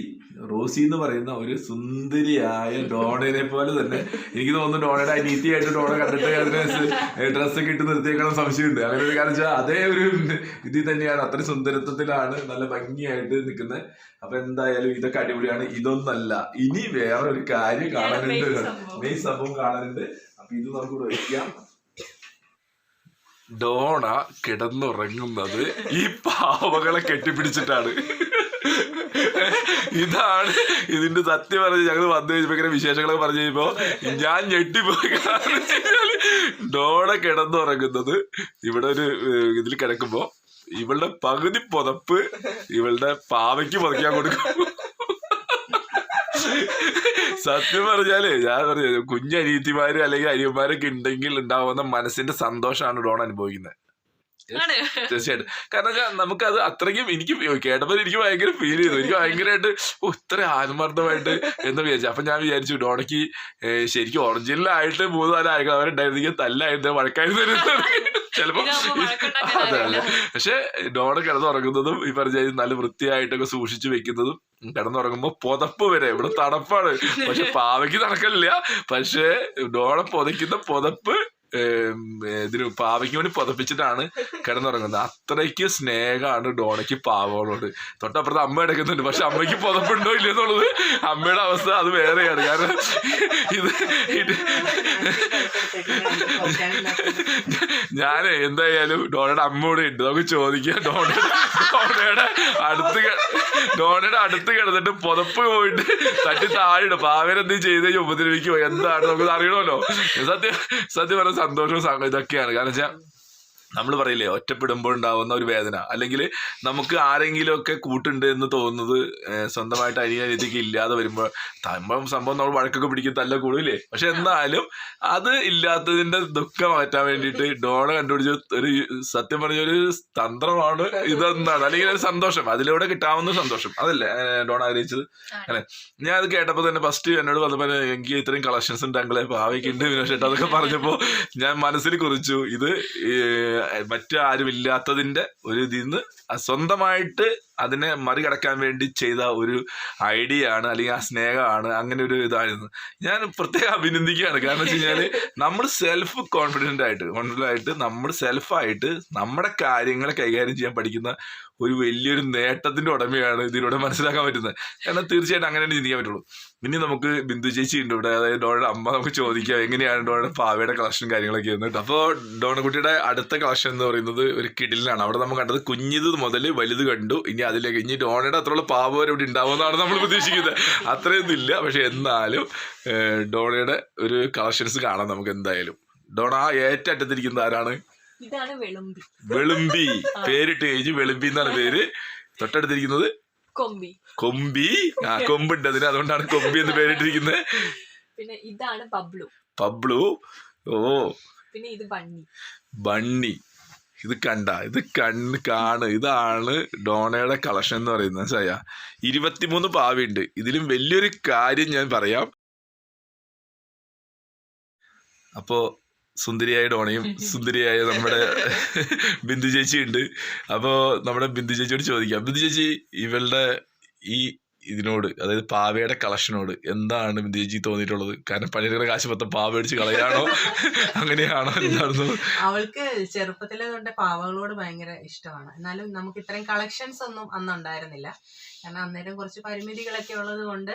റോസി എന്ന് പറയുന്ന ഒരു സുന്ദരിയായ ഡോണയെ പോലെ തന്നെ എനിക്ക് തോന്നുന്നു ഡോണയുടെ അനീതിയായിട്ട് ഡോണ കണ്ടിട്ട് അതിന് ഡ്രസ്സൊക്കെ ഇട്ട് നിർത്തിയേക്കണം സംശയമുണ്ട്. അങ്ങനെ ഒരു കാരണം വെച്ചാൽ അതേ ഒരു ഇതിൽ തന്നെയാണ്. അത്ര സുന്ദരത്വത്തിലാണ് നല്ല ഭംഗിയായിട്ട് നിൽക്കുന്നത് അപ്പൊ എന്തായാലും ഇതൊക്കെ അടിപൊളിയാണ്. ഇതൊന്നല്ല ഇനി വേറെ ഒരു കാര്യം കാണാനുണ്ട്. മെയ് സംഭവം. കാണാനുണ്ട്. അപ്പൊ ഇത് നമുക്ക് ഇവിടെ വയ്ക്കാം ഡോണ കിടന്നുറങ്ങുന്നത് ഈ പാവകളെ കെട്ടിപ്പിടിച്ചിട്ടാണ്. ഇതാണ് ഇതിന്റെ സത്യം പറഞ്ഞ് ഞങ്ങൾ വന്നു കഴിഞ്ഞപ്പോ ഇങ്ങനെ വിശേഷങ്ങളൊക്കെ പറഞ്ഞു കഴിഞ്ഞപ്പോ ഞാൻ ഞെട്ടിപ്പോയി കാരണം ഡോണ കിടന്നുറങ്ങുന്നത് ഇവിടെ ഒരു ഇതിൽ കിടക്കുമ്പോ ഇവളുടെ പകുതി പുതപ്പ് ഇവളുടെ പാവയ്ക്ക് പുതയ്ക്കാൻ കൊടുക്കും. സത്യം പറഞ്ഞാലേ ഞാൻ പറഞ്ഞു കുഞ്ഞനീത്തിമാര് അല്ലെങ്കിൽ അരിയന്മാരൊക്കെ ഉണ്ടെങ്കിൽ ഉണ്ടാവുന്ന മനസ്സിന്റെ സന്തോഷമാണ് ഡോൺ അനുഭവിക്കുന്നത്. തീർച്ചയായിട്ടും. കാരണം നമുക്ക് നമുക്കത് അത്രയ്ക്കും എനിക്ക് കേട്ടപ്പോൾ എനിക്ക് ഭയങ്കര ഫീൽ ചെയ്തു. എനിക്ക് ഭയങ്കരമായിട്ട് ഇത്ര ആത്മാർത്ഥമായിട്ട് (laughs) എന്ന് വിചാരിച്ചു. അപ്പൊ ഞാൻ വിചാരിച്ചു ഡോണയ്ക്ക് ശരിക്കും ഒറിജിനലായിട്ട് മൂന്ന് നാല് ആളുകൾ അവരുണ്ടായിരുന്നെങ്കിൽ തല്ലായിരുന്നു വഴക്കായിരുന്നു ചിലപ്പോ അതെ അതെ. പക്ഷെ ഡോണ കിടന്നുറങ്ങുന്നതും ഈ പറഞ്ഞ നല്ല വൃത്തിയായിട്ടൊക്കെ സൂക്ഷിച്ചു വെക്കുന്നതും കിടന്നുറങ്ങുമ്പോ പുതപ്പ് വരെ. ഇവിടെ തണുപ്പാണ്. പക്ഷെ പാവയ്ക്ക് നടക്കില്ല പക്ഷെ ഡോണ പുതയ്ക്കുന്ന പുതപ്പ് ഇതിന് പാവയ്ക്ക് വേണ്ടി പുതപ്പിച്ചിട്ടാണ് കിടന്നുറങ്ങുന്നത്. അത്രയ്ക്ക് സ്നേഹമാണ് ഡോണയ്ക്ക് പാവകളോട് തൊട്ടപ്പുറത്ത് അമ്മ എടുക്കുന്നുണ്ട് പക്ഷെ അമ്മയ്ക്ക് പുതപ്പുണ്ടോ ഇല്ലെന്നുള്ളത് അമ്മയുടെ അവസ്ഥ അത് വേറെയാണ്. കാരണം ഇത് ഞാൻ എന്തായാലും ഡോണയുടെ അമ്മയോട് ഉണ്ട്. നമുക്ക് ചോദിക്കാം. ഡോണയുടെ ഡോണയുടെ അടുത്ത് ഡോണയുടെ അടുത്ത് കിടന്നിട്ട് പുതപ്പ് പോയിട്ട് തട്ടി താഴെയിടും. പാവരെന്ത് ചെയ്ത് കഴിഞ്ഞാൽ ഉപദ്രവിക്കുമോ എന്താണ്? നമുക്ക് അറിയണമല്ലോ. സത്യം സത്യം പറഞ്ഞ സന്തോഷവും ഇതൊക്കെയാണ്. കാരണം വെച്ചാൽ നമ്മൾ പറയില്ലേ ഒറ്റപ്പെടുമ്പോൾ ഉണ്ടാവുന്ന ഒരു വേദന. അല്ലെങ്കിൽ നമുക്ക് ആരെങ്കിലും ഒക്കെ കൂട്ടുണ്ട് എന്ന് തോന്നുന്നത് സ്വന്തമായിട്ട് അനിയനിയത്തിക്ക് ഇല്ലാതെ വരുമ്പോൾ തമ്പം സംഭവം നമ്മൾ വഴക്കൊക്കെ പിടിക്കും തല്ല കൂടില്ലേ പക്ഷെ എന്നാലും അത് ഇല്ലാത്തതിന്റെ ദുഃഖം മാറ്റാൻ വേണ്ടിയിട്ട് ഡോണ കണ്ടുപിടിച്ച ഒരു സത്യം പറഞ്ഞ ഒരു തന്ത്രമാണ് ഇതെന്നാണ്. അല്ലെങ്കിൽ ഒരു സന്തോഷം. അതിലൂടെ കിട്ടാവുന്ന സന്തോഷം. അതല്ലേ ഡോൺ ആഗ്രഹിച്ചത്? അല്ലെ? ഞാൻ അത് കേട്ടപ്പോൾ തന്നെ ഫസ്റ്റ് എന്നോട് പറഞ്ഞപ്പോൾ എനിക്ക് ഇത്രയും കളക്ഷൻസ് ഉണ്ട് അങ്ങളെ ഭാവിക്കുണ്ട് വിനോഷേട്ട് അതൊക്കെ പറഞ്ഞപ്പോൾ ഞാൻ മനസ്സിൽ കുറിച്ചു ഇത് മറ്റു ആരും ഇല്ലാത്തതിന്റെ ഒരു ഇതിൽ നിന്ന് സ്വന്തമായിട്ട് അതിനെ മറികടക്കാൻ വേണ്ടി ചെയ്ത ഒരു ഐഡിയ ആണ് അല്ലെങ്കിൽ ആ സ്നേഹമാണ് അങ്ങനെ ഒരു ഇതായിരുന്നു. ഞാൻ പ്രത്യേകം അഭിനന്ദിക്കുകയാണ്. കാരണം വെച്ച് കഴിഞ്ഞാൽ നമ്മൾ സെൽഫ് കോൺഫിഡന്റ് ആയിട്ട് കോൺഫിഡന്റ് ആയിട്ട് നമ്മൾ സെൽഫായിട്ട് നമ്മുടെ കാര്യങ്ങളെ കൈകാര്യം ചെയ്യാൻ പഠിക്കുന്ന ഒരു വലിയൊരു നേട്ടത്തിന്റെ ഉടമയാണ് ഇതിലൂടെ മനസ്സിലാക്കാൻ പറ്റുന്നത്. കാരണം തീർച്ചയായിട്ടും അങ്ങനെ തന്നെ ചിന്തിക്കാൻ പറ്റുള്ളൂ. ഇനി നമുക്ക് ബിന്ദു ചേച്ചി ഉണ്ട് ഇവിടെ. അതായത് ഡോണയുടെ അമ്മ നമുക്ക് ചോദിക്കാം എങ്ങനെയാണ് ഡോണയുടെ പാവയുടെ കളക്ഷൻ കാര്യങ്ങളൊക്കെ വന്നിട്ട് അപ്പോൾ ഡോണക്കുട്ടിയുടെ അടുത്ത കളക്ഷൻ എന്ന് പറയുന്നത് ഒരു കിടിലാണ് അവിടെ നമ്മൾ കണ്ടത് കുഞ്ഞിത് മുതൽ വലുത് കണ്ടു. ഇനി അതിലേക്ക് ഇനി ഡോണയുടെ അത്രയുള്ള പാവം വരെ ഇവിടെ ഉണ്ടാവുമെന്നാണ് നമ്മൾ പ്രതീക്ഷിക്കുന്നത്. അത്രയൊന്നും ഇല്ല. പക്ഷെ എന്നാലും ഡോണയുടെ ഒരു കളക്ഷൻസ് കാണാം നമുക്ക് എന്തായാലും. ഡോണ ആ ഏറ്ററ്റത്തിരിക്കുന്നത് ആരാണ്? വെളുമ്പി. പേരിട്ട് കഴിഞ്ഞ് വെളുമ്പി എന്നാണ് പേര്. തൊട്ടടുത്തിരിക്കുന്നത്? കൊമ്പി. കൊമ്പി. ആ കൊമ്പുണ്ട് അതിന്. അതുകൊണ്ടാണ് കൊമ്പി എന്ന് പേരിട്ടിരിക്കുന്നത്. പിന്നെ ഇതാണ് പബ്ലു. പബ്ലു. ഓ. പിന്നെ ഇത് ബണ്ണി. ബണ്ണി. ഇത് കണ്ട ഇത് കണ് കാണ് ഇതാണ് ഡോണയുടെ കളക്ഷൻ എന്ന് പറയുന്നത് മനസ്സിലായ? ഇരുപത്തിമൂന്ന് പാവയുണ്ട് ഇതിലും വലിയൊരു കാര്യം ഞാൻ പറയാം. അപ്പോ സുന്ദരിയായ ഡോണയും സുന്ദരിയായ നമ്മുടെ (laughs) ബിന്ദു ചേച്ചി ഉണ്ട് അപ്പോ നമ്മുടെ ബിന്ദു ചേച്ചിയോട് ചോദിക്കാം. ബിന്ദു ചേച്ചി ഇവളുടെ ഈ ഇതിനോട് അതായത് പാവയുടെ കളക്ഷനോട് എന്താണ് ചേച്ചി തോന്നിയിട്ടുള്ളത്? കാരണം പണിയുടെ കാശ് മൊത്തം പാവ അടിച്ച് കളയാണോ? (laughs) അങ്ങനെയാണോ എന്താണെന്ന്? അവൾക്ക് ചെറുപ്പത്തിലെ തൊട്ട് പാവകളോട് ഭയങ്കര ഇഷ്ടമാണ്. എന്നാലും നമുക്ക് ഇത്രയും കളക്ഷൻസ് ഒന്നും അന്ന് ഉണ്ടായിരുന്നില്ല. കാരണം അന്നേരം കുറച്ച് പരിമിതികളൊക്കെ ഉള്ളത് കൊണ്ട്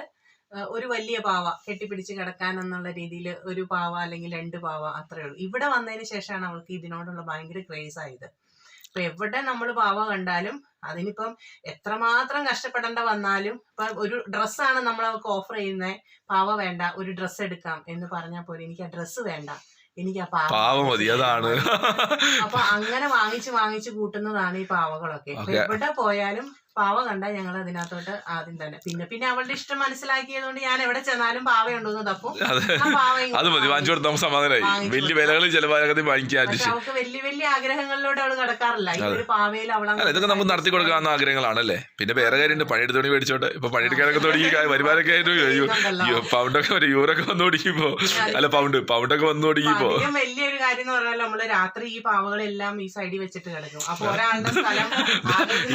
ഒരു വലിയ പാവ കെട്ടിപ്പിടിച്ച് കിടക്കാൻ എന്നുള്ള രീതിയിൽ ഒരു പാവ അല്ലെങ്കിൽ രണ്ട് പാവ അത്രേ ഉള്ളൂ. ഇവിടെ വന്നതിന് ശേഷമാണ് അവൾക്ക് ഇതിനോടുള്ള ഭയങ്കര ക്രേസ് ആയത്. ഇപ്പൊ എവിടെ നമ്മൾ പാവ കണ്ടാലും അതിനിപ്പം എത്രമാത്രം കഷ്ടപ്പെടേണ്ട വന്നാലും ഇപ്പൊ ഒരു ഡ്രസ്സാണ് നമ്മൾ അവർക്ക് ഓഫർ ചെയ്യുന്നത് പാവ വേണ്ട ഒരു ഡ്രസ്സ് എടുക്കാം എന്ന് പറഞ്ഞാൽ പോലും എനിക്ക് ആ ഡ്രസ്സ് വേണ്ട എനിക്ക് ആ പാവ മതി അതാണ്. അപ്പൊ അങ്ങനെ വാങ്ങിച്ച് വാങ്ങിച്ച് കൂട്ടുന്നതാണ് ഈ പാവകളൊക്കെ. എവിടെ പോയാലും പാവ കണ്ട ഞങ്ങൾ അതിനകത്തോട്ട് ആദ്യം തന്നെ. പിന്നെ പിന്നെ അവളുടെ ഇഷ്ടം മനസ്സിലാക്കിയതുകൊണ്ട് ഞാൻ എവിടെ ചെന്നാലും പാവയുണ്ടോന്ന് തപ്പും. അതെ. മതി. വാങ്ങിച്ചു കൊടുത്താൽ സമാധാനമായി വലിയ വിലകളിൽ ചിലവാകാതെ വാങ്ങിക്കാൻ അവൾക്ക് വലിയ വലിയ ആഗ്രഹങ്ങളിലൂടെ അവൾ കടക്കാറില്ല. ഈ ഒരു പാവയിൽ ഇതൊക്കെ നമുക്ക് നടത്തി കൊടുക്കാവുന്ന ആഗ്രഹങ്ങളാണല്ലേ? പിന്നെ വേറെ കാര്യമുണ്ട്. പണിയെടുത്ത് തുണി മേടിച്ചോട്ടെ. ഇപ്പൊ പണിയെടുക്കാനൊക്കെ തുടങ്ങി. വരുമാനൊക്കെ വരുമാനമൊക്കെ ആയിട്ട് പൗണ്ടൊക്കെ ഒരു യൂറൊക്കെ വന്നു തുടങ്ങിയപ്പോ അല്ല പൗണ്ട്. പൗണ്ടൊക്കെ വന്നു തുടങ്ങിയപ്പോ വലിയൊരു കാര്യം എന്ന് പറഞ്ഞാൽ നമ്മൾ രാത്രി ഈ പാവകളെല്ലാം ഈ സൈഡിൽ വെച്ചിട്ട് കിടക്കും. അപ്പൊ ഒരാളുടെ സ്ഥലം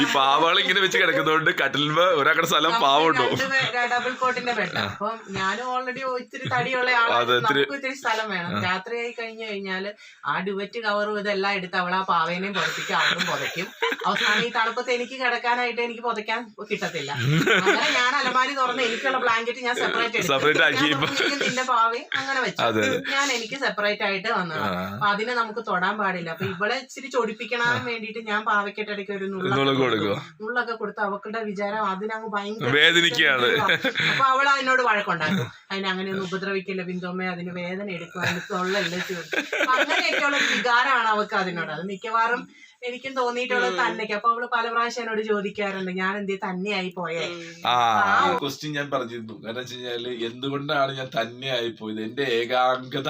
ഈ പാവകൾ ഇങ്ങനെ വെച്ച് കിടക്കുന്നതുകൊണ്ട് കട്ടിലുമ്പോ ഒരാളുടെ സ്ഥലം പാവുണ്ടോ ഡബിൾ കോട്ടിന്റെ ബെഡ് അപ്പം ഞാനും ഓൾറെഡി ഇത്തിരി തടിയുള്ള ആളാണ് നമുക്ക് ഇത്തിരി സ്ഥലം വേണം. രാത്രിയായി കഴിഞ്ഞു കഴിഞ്ഞാൽ ആ ഡുവറ്റ് കവറും ഇതെല്ലാം എടുത്ത് അവൾ ആ പാവേനെയും പുതപ്പിക്കും അവളും പുതയ്ക്കും. അവസാനം ഈ തണുപ്പത്ത് എനിക്ക് കിടക്കാനായിട്ട് എനിക്ക് പുതയ്ക്കാൻ കിട്ടത്തില്ല. അങ്ങനെ ഞാൻ അലമാരി തുറന്ന് എനിക്കുള്ള ബ്ലാങ്കറ്റ് ഞാൻ സെപ്പറേറ്റ് സെപ്പറേറ്റ് ആക്കി. നിന്റെ പാവേ അങ്ങനെ വെച്ചു. ഞാൻ എനിക്ക് സെപ്പറേറ്റ് ആയിട്ട് വന്നു അപ്പൊ അതിനെ നമുക്ക് തൊടാൻ പാടില്ല. അപ്പൊ ഇവിടെ ഇച്ചിരി ചൊടിപ്പിക്കണമെന്ന് വേണ്ടിയിട്ട് ഞാൻ പാവയ്ക്കിട്ടിടയ്ക്ക് ഒരു നുള്ളൊക്കെ. കൊടുക്കും. നുള്ളൊക്കെ കൊടുത്ത് അവളുടെ വിചാരം അതിനങ്ങ് ഭയങ്കര വേദനിക്കുകയാണ്. അപ്പൊ അവൾ അതിനോട് വഴക്കുണ്ടാക്കും. അതിനെ അങ്ങനെ ഒന്നും ഉപദ്രവിക്കില്ല ബിന്ദുമ്മ അതിന് വേദന എടുക്കുക തൊള്ളല്ലേ അങ്ങനെയൊക്കെയുള്ള വികാരമാണ് അവക്ക് അതിനോട്. അത് മിക്കവാറും എനിക്കും തോന്നിയിട്ടുള്ളത് തന്നെയൊക്കെ അപ്പൊ അവൾ പല പ്രാവശ്യം എന്നോട് ചോദിക്കാറുണ്ട് ഞാൻ എന്തേ തന്നെയായി പോയേ? ആ ക്വസ്റ്റ്യൻ ഞാൻ പറഞ്ഞിരുന്നു. കാരണം വെച്ച് കഴിഞ്ഞാൽ എന്തുകൊണ്ടാണ് ഞാൻ തന്നെയായി പോയത്? എന്റെ ഏകാംഗത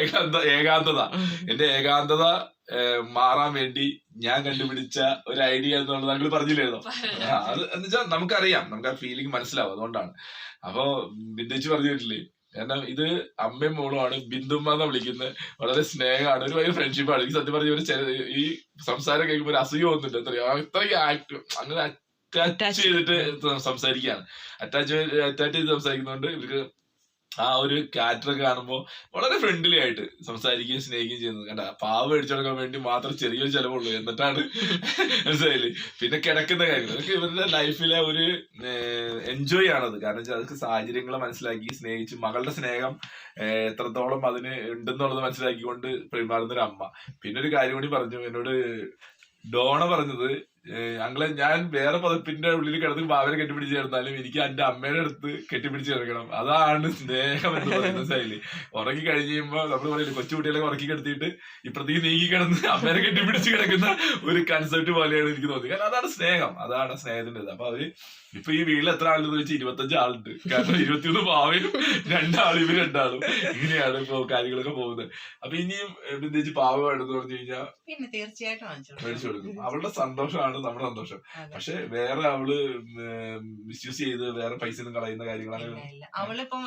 ഏകാന്ത ഏകാന്തത. എന്റെ ഏകാന്തത മാറാൻ വേണ്ടി ഞാൻ കണ്ടുപിടിച്ച ഒരു ഐഡിയ എന്നുള്ളത് താങ്കൾ പറഞ്ഞില്ലായിരുന്നോ? അത് എന്ന് വെച്ചാൽ നമുക്കറിയാം. നമുക്ക് ആ ഫീലിംഗ് മനസ്സിലാവും. അതുകൊണ്ടാണ്. അപ്പൊ ബിന്ദുച്ച് പറഞ്ഞിട്ടില്ലേ? കാരണം ഇത് അമ്മയും മോളുമാണ് ബിന്ദുമ്മ എന്ന് വിളിക്കുന്നത് വളരെ സ്നേഹമാണ്. ഒരു ഭയങ്കര ഫ്രണ്ട്ഷിപ്പാണ് എനിക്ക് സത്യം പറഞ്ഞ ഒരു ചെറിയ- ഈ സംസാരം കേൾക്കുമ്പോൾ ഒരു അസുഖം ഒന്നുമില്ല എത്രയോ ഇത്രയും ആക്ട് അങ്ങനെ അറ്റാച്ച് ചെയ്തിട്ട് സംസാരിക്കുകയാണ്. അറ്റാച്ച് അറ്റാച്ച് ചെയ്ത് സംസാരിക്കുന്നതുകൊണ്ട് ഇവർക്ക് ആ ഒരു ക്യാരക്ടറൊക്കെ കാണുമ്പോൾ വളരെ ഫ്രണ്ട്ലി ആയിട്ട് സംസാരിക്കുകയും സ്നേഹിക്കുകയും ചെയ്യുന്നത്. കണ്ട? പാവ മേടിച്ചെടുക്കാൻ വേണ്ടി മാത്രം ചെറിയൊരു ചെലവുള്ളൂ. എന്നിട്ടാണ് മനസ്സിലായില്ലേ? പിന്നെ കിടക്കുന്ന കാര്യങ്ങൾ. അതൊക്കെ ഇവരുടെ ലൈഫിലെ ഒരു എൻജോയ് ആണത്. കാരണം വെച്ചാൽ അതൊക്കെ സാഹചര്യങ്ങളെ മനസ്സിലാക്കി സ്നേഹിച്ച് മകളുടെ സ്നേഹം എത്രത്തോളം അതിന് ഉണ്ടെന്നുള്ളത് മനസ്സിലാക്കിക്കൊണ്ട് പെരുമാറുന്ന ഒരു അമ്മ പിന്നെ ഒരു കാര്യം കൂടി പറഞ്ഞു. എന്നോട് ഡോണ പറഞ്ഞത് ഞങ്ങളെ ഞാൻ വേറെ പതിപ്പിന്റെ ഉള്ളിൽ കിടന്ന് ബാബനെ കെട്ടിപ്പിടിച്ച് കിടന്നാലും എനിക്ക് എന്റെ അമ്മയുടെ അടുത്ത് കെട്ടിപ്പിടിച്ച് കിടക്കണം. അതാണ് സ്നേഹം എന്ന് പറയുന്ന ശൈലി. ഉറങ്ങി കഴിഞ്ഞ് കഴിയുമ്പോൾ നമ്മൾ പറയില്ല കൊച്ചുകുട്ടികളെ ഉറക്കി കിടത്തിയിട്ട് ഇപ്പുറത്തേക്ക് നീങ്ങി കിടന്ന് അമ്മേനെ കെട്ടിപ്പിടിച്ച് കിടക്കുന്ന ഒരു കൺസെപ്റ്റ് പോലെയാണ് എനിക്ക് തോന്നിയത്. കാരണം അതാണ് സ്നേഹം. അതാണ് സ്നേഹത്തിന്റെ ഇത്. അപ്പൊ അവർ ഇപ്പൊ ഈ വീട്ടിൽ എത്ര ആളുണ്ടെന്ന് വെച്ചാൽ ഇരുപത്തഞ്ച് ആളുണ്ട്. കാരണം ഇരുപത്തിയൊന്ന് പാവയും രണ്ടാളും ഇവർ രണ്ടാളും. ഇങ്ങനെയാണ് ഇപ്പൊ കാര്യങ്ങളൊക്കെ പോകുന്നത്. അപ്പൊ ഇനിയും പ്രത്യേകിച്ച് വേണമെന്ന് പറഞ്ഞു കഴിഞ്ഞാൽ പിന്നെ തീർച്ചയായിട്ടും മേടിച്ചു കൊടുക്കും. അവളുടെ സന്തോഷമാണ് നമ്മുടെ സന്തോഷം. പക്ഷെ വേറെ അവൾ മിസ്യൂസ് ചെയ്ത് വേറെ പൈസ ഒന്നും കളയുന്ന കാര്യങ്ങളാണ് അവളിപ്പം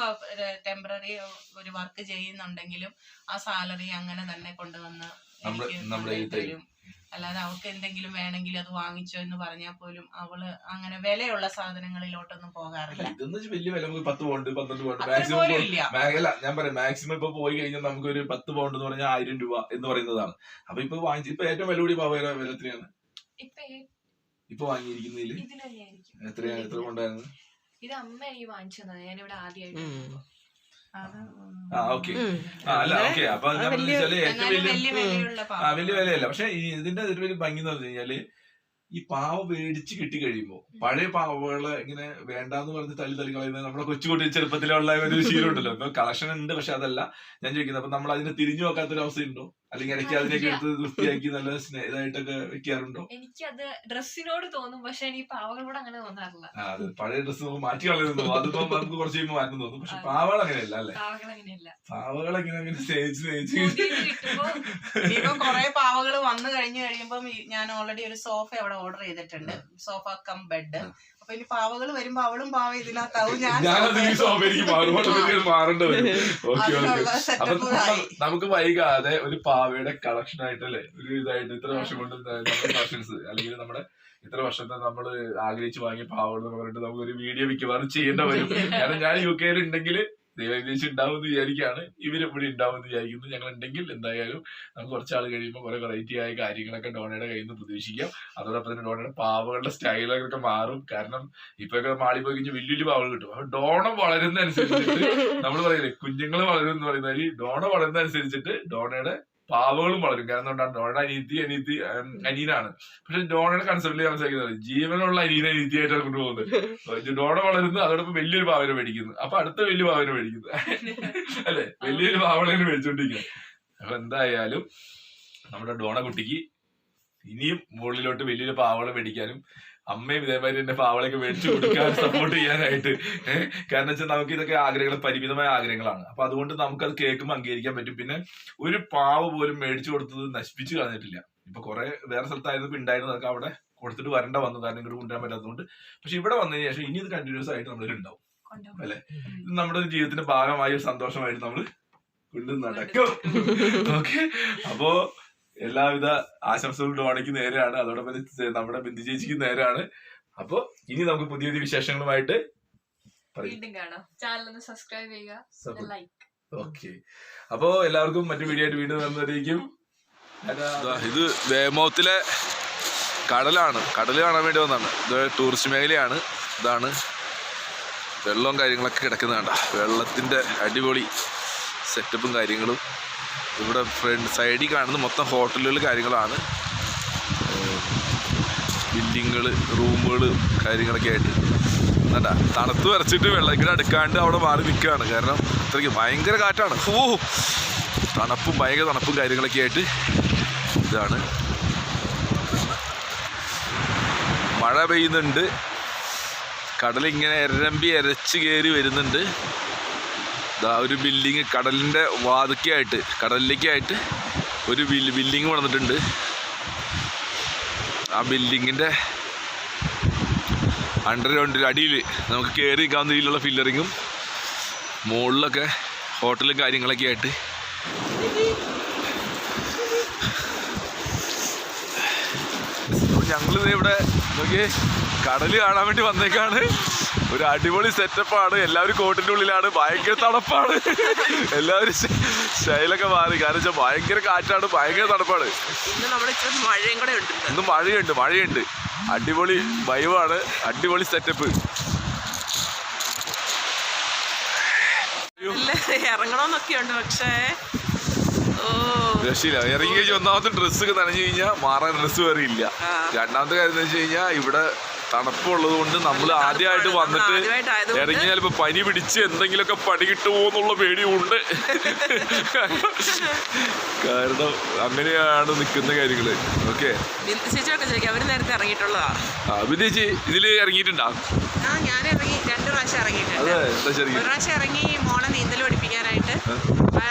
ടെമ്പററി ഒരു വർക്ക് ചെയ്യുന്നുണ്ടെങ്കിലും ആ സാലറി അങ്ങനെ തന്നെ കൊണ്ടുവന്ന് നമ്മുടെ നമ്മുടെ അല്ലാതെ അവൾക്ക് എന്തെങ്കിലും വേണമെങ്കിൽ അത് വാങ്ങിച്ചോ എന്ന് പറഞ്ഞാൽ പോലും അവൾ അങ്ങനെ വിലയുള്ള സാധനങ്ങളിലോട്ടൊന്നും പോകാറില്ല. ഇതെന്ന് വെച്ചാൽ വലിയ വില നമുക്ക് പത്ത് പൗണ്ട് പന്ത്രണ്ട് പൗണ്ട് മാക്സിമം ഞാൻ പറയാം മാക്സിമം ഇപ്പൊ പോയി കഴിഞ്ഞാൽ നമുക്ക് ഒരു പത്ത് പൗണ്ട് എന്ന് പറഞ്ഞാൽ ആയിരം രൂപ എന്ന് പറയുന്നതാണ്. അപ്പൊ ഇപ്പൊ വാങ്ങിച്ച് ഇപ്പൊ ഏറ്റവും വില കൂടിയ പാവ വില എത്രയാണ്? ഇപ്പൊ ഇപ്പൊ വാങ്ങിയിരിക്കുന്നതിൽ എത്രയാണ് എത്ര കൊണ്ടായിരുന്നു? ഇത് അമ്മ എനിക്ക് വാങ്ങിച്ചു ഞാൻ ഇവിടെ ആദ്യമായിട്ട് ഓക്കെ. അല്ല ഓക്കെ അപ്പൊ ഞാൻ വലിയ- വെച്ചാൽ ഏറ്റവും വലിയ വലിയ വിലയുള്ള ആ പാവ വലിയ വിലയല്ല. പക്ഷെ ഇതിന്റെ ഒരു വലിയ ഭംഗി എന്ന് പറഞ്ഞു കഴിഞ്ഞാൽ ഈ പാവ മേടിച്ച് കിട്ടി കഴിയുമ്പോ പഴയ പാവകളെ ഇങ്ങനെ വേണ്ടാന്ന് പറഞ്ഞ് തള്ളി തള്ളി കളയുന്നത് നമ്മുടെ കൊച്ചുകുട്ടി ചെറുപ്പത്തിലുള്ള ഒരു ശീലം ഉണ്ടല്ലോ ഇപ്പൊ കളക്ഷൻ ഉണ്ട് പക്ഷെ അതല്ല. ഞാൻ ചോദിക്കുന്നത് അപ്പൊ നമ്മൾ അതിനെ തിരിഞ്ഞു നോക്കാത്തൊരു അവസ്ഥയുണ്ടോ അല്ലെങ്കിൽ ഇടയ്ക്ക് അതിനൊക്കെ എടുത്ത് വൃത്തിയാക്കി നല്ല ഇതായിട്ടൊക്കെ വെക്കാറുണ്ടോ? എനിക്കത് ഡ്രസ്സിനോട് തോന്നും പക്ഷെ എനിക്ക് പാവകളോട് അങ്ങനെ തോന്നാറില്ല. ആ പഴയ ഡ്രസ്സ് നമുക്ക് മാറ്റി കളയുന്നു അതിപ്പോ നമുക്ക് കുറച്ച് കഴിയുമ്പോൾ മാറ്റം തോന്നും. പക്ഷെ പാവകൾ അങ്ങനെയല്ല അല്ലേ? പാവകൾ അങ്ങനെ അങ്ങനെ സ്നേഹിച്ച് സ്നേഹിച്ച് കൊറേ പാവകൾ വന്നു കഴിഞ്ഞു കഴിയുമ്പോൾ ഞാൻ ഓൾറെഡി ഒരു സോഫ അവിടെ ഓർഡർ ചെയ്തിട്ടുണ്ട്. സോഫ കം ബെഡ് അപ്പൊ ഇനി പാവകൾ വരുമ്പോ അവളും പാവ ഇതിനകത്താവും ഞാൻ ഞാനത് ഈ സോഫ എനിക്ക് മാറുമ്പോൾ മാറേണ്ടി വരും. (laughs) Okay okay. അപ്പൊ നമുക്ക് വൈകാതെ ഒരു പാവയുടെ കളക്ഷൻ ആയിട്ടല്ലേ? ഒരു ഇതായിട്ട് ഇത്ര വർഷം കൊണ്ട് കളക്ഷൻസ് അല്ലെങ്കിൽ നമ്മുടെ ഇത്ര വർഷത്തെ നമ്മൾ ആഗ്രഹിച്ചു വാങ്ങിയ പാവകൾ എന്ന് പറഞ്ഞിട്ട് നമുക്ക് ഒരു വീഡിയോ മിക്കവാറും ചെയ്യേണ്ട വരും. (laughs) കാരണം ഞാൻ യു കെയിൽ ഉണ്ടെങ്കിൽ ദൈവം ഉണ്ടാവും എന്ന് വിചാരിക്കുകയാണ്. ഇവരെപ്പോഴും ഇവിടെ ഉണ്ടാവും എന്ന് വിചാരിക്കുന്നു. ഞങ്ങൾ ഉണ്ടെങ്കിൽ എന്തായാലും നമുക്ക് കുറച്ച് കുറച്ചാൾ കഴിയുമ്പോൾ കുറെ വെറൈറ്റി ആയ കാര്യങ്ങളൊക്കെ ഡോണയുടെ കയ്യിൽ നിന്ന് പ്രതീക്ഷിക്കാം. അതോടൊപ്പം തന്നെ ഡോണയുടെ പാവകളുടെ സ്റ്റൈലൊക്കെ മാറും. കാരണം ഇപ്പൊക്കെ മാളി പോയി കഴിഞ്ഞാൽ വലിയ വലിയ പാവകൾ കിട്ടും. അപ്പൊ ഡോണം വളരുന്ന അനുസരിച്ചിട്ട് നമ്മൾ പറയില്ലേ കുഞ്ഞുങ്ങൾ വളരും എന്ന് പറയുന്ന ഡോണ വളരുന്ന അനുസരിച്ചിട്ട് ഡോണയുടെ പാവകളും വളരും. കാരണം എന്താണ് ഡോണയുടെ അനീതി അനീതി അനീനാണ്. പക്ഷെ ഡോണയുടെ കൺസെപ്റ്റിൽ മനസ്സിലാക്കുന്നത് ജീവനുള്ള അനീന അനീതിയായിട്ടാണ് കൊണ്ടുപോകുന്നത്. (laughs) ഡോണ വളരുന്നു അതോടൊപ്പം വലിയൊരു പാവനെ മേടിക്കുന്നു. അപ്പൊ അടുത്ത വലിയ പാവനെ മേടിക്കുന്നു. (laughs) അല്ലെ? വലിയൊരു പാവളെ മേടിച്ചോണ്ടിരിക്കുക അപ്പൊ എന്തായാലും നമ്മുടെ ഡോണ കുട്ടിക്ക് ഇനിയും മുകളിലോട്ട് വലിയൊരു പാവളെ മേടിക്കാനും അമ്മയും ഇതേമാതിരി എന്റെ പാവളൊക്കെ മേടിച്ചു കൊടുക്കാൻ സപ്പോർട്ട് ചെയ്യാനായിട്ട്. കാരണം വെച്ചാൽ നമുക്ക് ഇതൊക്കെ ആഗ്രഹങ്ങൾ പരിമിതമായ ആഗ്രഹങ്ങളാണ്. അപ്പൊ അതുകൊണ്ട് നമുക്കത് കേൾക്കുമ്പോൾ അംഗീകരിക്കാൻ പറ്റും. പിന്നെ ഒരു പാവ പോലും മേടിച്ചു കൊടുത്തത് നശിപ്പിച്ചു കളഞ്ഞിട്ടില്ല. ഇപ്പൊ കുറെ വേറെ സ്ഥലത്തായിരുന്നു ഉണ്ടായിരുന്നു അതൊക്കെ അവിടെ കൊടുത്തിട്ട് വരണ്ട വന്നു. കാരണം ഇങ്ങോട്ട് കൊണ്ടുവരാൻ പറ്റാത്തതുകൊണ്ട്. പക്ഷെ ഇവിടെ വന്നതിന് ശേഷം ഇനി ഇത് കണ്ടിന്യൂസ് ആയിട്ട് കൊണ്ടുപോകും. അല്ലെ? ഇത് നമ്മുടെ ജീവിതത്തിന്റെ ഭാഗമായ ഒരു സന്തോഷമായിട്ട് നമ്മൾ കൊണ്ട് നടക്കും. ഓക്കെ (laughs) അപ്പോ എല്ലാവിധ ആശംസകളും ഡോണയ്ക്ക് നേരെയാണ്. അതോടൊപ്പം നമ്മുടെ ബിന്ദു ചേച്ചിക്ക് നേരെയാണ്. അപ്പൊ ഇനി നമുക്ക് പുതിയ പുതിയ വിശേഷങ്ങളുമായിട്ട് വീണ്ടും കാണാം. ചാനൽ ഒന്ന് സബ്സ്ക്രൈബ് ചെയ്യുക. ലൈക്ക് ഓക്കെ അപ്പോ എല്ലാവർക്കും മറ്റു വീഡിയോ ആയിട്ട് വീണ്ടും വരുന്നതായിരിക്കും. ഇത് വേമോത്തിലെ കടലാണ്. കടൽ കാണാൻ വേണ്ടി വന്നതാണ്. ഇത് ടൂറിസ്റ്റ് മേഖലയാണ്. ഇതാണ് വെള്ളവും കാര്യങ്ങളൊക്കെ കിടക്കുന്നതാണ്. വെള്ളത്തിന്റെ അടിപൊളി സെറ്റപ്പും കാര്യങ്ങളും. ഇവിടെ ഫ്രണ്ട് സൈഡിൽ കാണുന്നത് മൊത്തം ഹോട്ടലുകൾ കാര്യങ്ങളാണ്. ബിൽഡിങ്ങുകൾ റൂമുകൾ കാര്യങ്ങളൊക്കെ ആയിട്ട്. എന്നാ തണുത്ത് വരച്ചിട്ട് വെള്ളത്തിൽ അടുക്കാണ്ട് അവിടെ മാറി നിൽക്കുകയാണ്. കാരണം അത്രയ്ക്ക് ഭയങ്കര കാറ്റാണ്. ഓ തണുപ്പും ഭയങ്കര തണുപ്പും കാര്യങ്ങളൊക്കെ ആയിട്ട് ഇതാണ്. മഴ പെയ്യുന്നുണ്ട്. കടലിങ്ങനെ എരമ്പി എരച്ച് കയറി വരുന്നുണ്ട്. ഒരു ബിൽഡിങ് കടലിന്റെ വാതുക്കായിട്ട് കടലിലേക്കായിട്ട് ഒരു ബിൽഡിങ് വന്നിട്ടുണ്ട്. ആ ബിൽഡിങ്ങിന്റെ അണ്ടർഗ്രൗണ്ടിൽ അടിയിൽ നമുക്ക് കയറി നിൽക്കാവുന്ന രീതിയിലുള്ള ഫില്ലറിങ്ങും മുകളിലൊക്കെ ഹോട്ടലും കാര്യങ്ങളൊക്കെ ആയിട്ട്. ഞങ്ങളിത് ഇവിടെ നോക്കി കടൽ കാണാൻ വേണ്ടി വന്നേക്കാണ്. ഒരു അടിപൊളി സെറ്റപ്പാണ്. എല്ലാവരും കോട്ടിന്റെ ഉള്ളിലാണ്. ഭയങ്കര തണുപ്പാണ്. എല്ലാവരും ശൈലൊക്കെ മാറി. കാരണം വെച്ചാൽ ഭയങ്കര കാറ്റാണ്. ഭയങ്കര തണുപ്പാണ്. ഇന്ന് മഴയുണ്ട് മഴയുണ്ട്. അടിപൊളി വൈവാണ് അടിപൊളി സെറ്റപ്പ്. ഇറങ്ങണമെന്നൊക്കെയുണ്ട് പക്ഷേ ഓ. രക്ഷയില്ല. ഇറങ്ങി കഴിഞ്ഞാൽ ഒന്നാമത്തെ ഡ്രസ്സ് ഒക്കെ നനഞ്ഞു കഴിഞ്ഞാൽ മാറാൻ ഡ്രസ്സ് വേറെ ഇല്ല. രണ്ടാമത്തെ കാര്യം എന്ന് വെച്ച് കഴിഞ്ഞാൽ ഇവിടെ തണുപ്പുള്ളത് കൊണ്ട് നമ്മൾ ആദ്യമായിട്ട് വന്നിട്ട് ഇറങ്ങി ചിലപ്പോ പനി പിടിച്ച് എന്തെങ്കിലുമൊക്കെ പണി കിട്ടുമോ എന്നുള്ള പേടിയുണ്ട് കാരണം അങ്ങനെയാണ് നിൽക്കുന്ന കാര്യങ്ങൾ ഓക്കെ. അഭിനയിച്ച് ഇതിൽ ഇറങ്ങിയിട്ടുണ്ടാ? ആ ഞാൻ ഇറങ്ങി രണ്ടു പ്രാവശ്യം ഇറങ്ങിയിട്ടുണ്ട്. അതെ ഇറങ്ങി മോളെ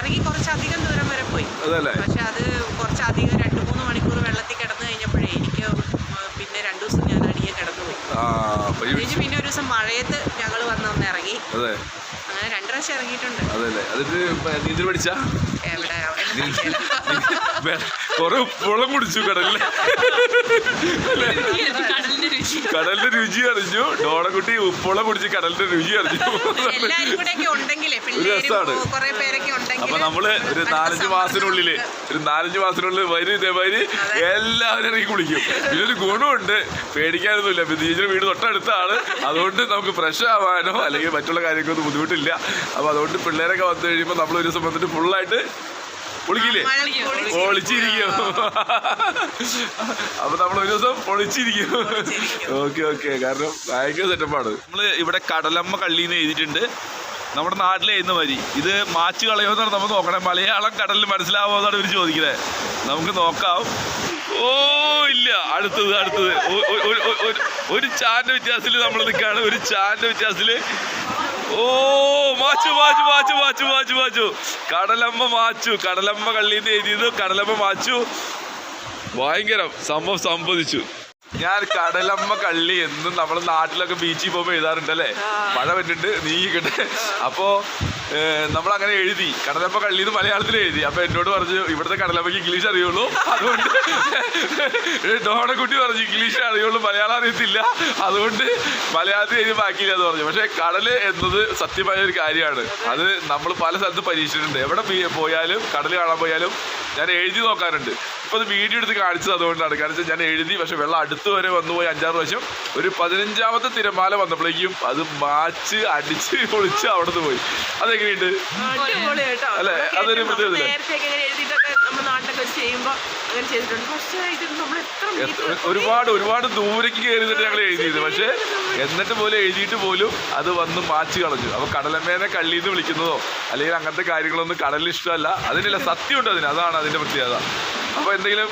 ഇറങ്ങി കുറച്ചധികം ദൂരം വരെ പോയി. പക്ഷെ അത് കുറച്ചധികം രണ്ട് മൂന്ന് മണിക്കൂർ വെള്ളത്തിൽ കിടന്നു കഴിഞ്ഞപ്പോഴേ എനിക്ക് പിന്നെ രണ്ടു ദിവസം ഞാൻ അടിയെ കിടന്നുപോയി. ആ പിന്നെ പിന്നെ ഒരു ദിവസം മഴയത്ത് ഞങ്ങൾ വന്ന് ഒന്ന് ഇറങ്ങി. അങ്ങനെ രണ്ടു പ്രാവശ്യം ഇറങ്ങിയിട്ടുണ്ട്. കുറെ നീന്തൽ പഠിച്ച? പുളം കുടിച്ചു കടലിൽ കടലിന്റെ രുചി അറിഞ്ഞു. ഡോണക്കുട്ടി ഉപ്പുളം കുടിച്ച് കടലിന്റെ രുചി അറിഞ്ഞു. രസമാണ് അപ്പൊ നമ്മൾ ഒരു നാലഞ്ച് മാസത്തിനുള്ളിൽ ഒരു നാലഞ്ച് മാസത്തിനുള്ളിൽ വരും ഇതേമാതിരി എല്ലാവരും ഇറങ്ങി കുളിക്കും. ഇതിനൊരു ഗുണമുണ്ട്. പേടിക്കാനൊന്നുമില്ല. ടീച്ചർ വീട് തൊട്ടടുത്താണ്. അതുകൊണ്ട് നമുക്ക് ഫ്രഷ് ആവാനോ അല്ലെങ്കിൽ മറ്റുള്ള കാര്യങ്ങൾക്കൊന്നും ബുദ്ധിമുട്ടില്ല. അപ്പൊ അതുകൊണ്ട് പിള്ളേരൊക്കെ വന്നു കഴിയുമ്പോൾ നമ്മൾ ഒരു ദിവസം വന്നിട്ട് ഫുള്ളായിട്ട് കുളിക്കില്ലേ പൊളിച്ചിരിക്കും അപ്പൊ നമ്മൾ ഒരു ദിവസം പൊളിച്ചിരിക്കും ഓക്കെ ഓക്കെ. കാരണം ഭയങ്കര സെറ്റപ്പാണ്. നമ്മൾ ഇവിടെ കടലമ്മ കള്ളിന്ന് എഴുതിയിട്ടുണ്ട്. നമ്മുടെ നാട്ടിലെ എഴുതുന്ന വരി. ഇത് മാച്ച് കളയുമെന്നാണ് നമ്മൾ നോക്കണേ. മലയാളം കടലിൽ മനസ്സിലാവുമെന്നാണ് ഇവർ ചോദിക്കുന്നത് നമുക്ക് നോക്കാം. ഓ ഇല്ല. അടുത്തത് അടുത്തത്. ഒരു- ഒരു- ഒരു- ഒരു ചാന്റെ വ്യത്യാസത്തിൽ നമ്മൾ നിൽക്കുകയാണ്. ഒരു ചാന്റെ വ്യത്യാസത്തിൽ ഓ മാച്ചു മാച്ചു മാച്ചു മാച്ചു മാച്ചു മാച്ചു. കടലമ്മ മാച്ചു കടലമ്മ കള്ളിന്ന് എഴുതിയത് കടലമ്മ മാച്ചു. ഭയങ്കരം സംഭവം സംഭവിച്ചു. ഞാൻ കടലമ്മ കള്ളി എന്നും നമ്മുടെ നാട്ടിലൊക്കെ ബീച്ചിൽ പോകുമ്പോൾ എഴുതാറുണ്ട് അല്ലേ മഴ പറ്റിട്ട് നീങ്ങിക്കട്ടെ അപ്പോ നമ്മൾ അങ്ങനെ എഴുതി. കടലപ്പ കള്ളിന്ന് മലയാളത്തിൽ എഴുതി. അപ്പൊ എന്നോട് പറഞ്ഞു ഇവിടുത്തെ കടലപ്പയ്ക്ക് ഇംഗ്ലീഷ് അറിയുള്ളൂ. അതുകൊണ്ട് ഡോണക്കുട്ടി പറഞ്ഞു ഇംഗ്ലീഷ് അറിയുള്ളൂ മലയാളം അറിയത്തില്ല. അതുകൊണ്ട് മലയാളത്തിൽ എഴുതി ബാക്കിയില്ല എന്ന് പറഞ്ഞു. പക്ഷെ കടൽ എന്നത് സത്യമായ ഒരു കാര്യമാണ്. അത് നമ്മൾ പല സ്ഥലത്ത് പരീക്ഷിച്ചിട്ടുണ്ട്. എവിടെ പോയാലും കടൽ കാണാൻ പോയാലും ഞാൻ എഴുതി നോക്കാറുണ്ട്. ഇപ്പൊ അത് വീഡിയോ എടുത്ത് കാണിച്ചത് അതുകൊണ്ടാണ്. കാരണം ഞാൻ എഴുതി പക്ഷെ വെള്ളം അടുത്ത് വരെ വന്നു പോയി അഞ്ചാറ് പ്രാവശ്യം. ഒരു പതിനഞ്ചാമത്തെ തിരമാല വന്നപ്പോഴേക്കും അത് മാച്ച് അടിച്ച് പൊളിച്ച് അവിടുന്ന് പോയി. അതെങ്ങനെയുണ്ട്? അല്ലേ? അതൊരു പ്രത്യേകത. നമ്മുടെ നാട്ടിലൊക്കെ വെച്ച് ചെയ്യുമ്പോ അങ്ങനെ ചെയ്തിട്ടുണ്ട്. പക്ഷേ ഇത് നമ്മൾ എത്ര ഒരുപാട് ഒരുപാട് ദൂരേക്ക് കയറിയിട്ട് ഞങ്ങൾ എഴുതിയത്. പക്ഷേ എന്നിട്ട് പോലും എഴുതിയിട്ട് പോലും അത് വന്ന് മാച്ച് കളഞ്ഞു. അപ്പൊ കടലമ്മേനെ കള്ളിന്ന് വിളിക്കുന്നതോ അല്ലെങ്കിൽ അങ്ങനത്തെ കാര്യങ്ങളൊന്നും കടലിൽ ഇഷ്ടമല്ല. അതിനില്ല സത്യമുണ്ട് അതിന്. അതാണ് അതിന്റെ പ്രത്യേകത. അപ്പൊ എന്തെങ്കിലും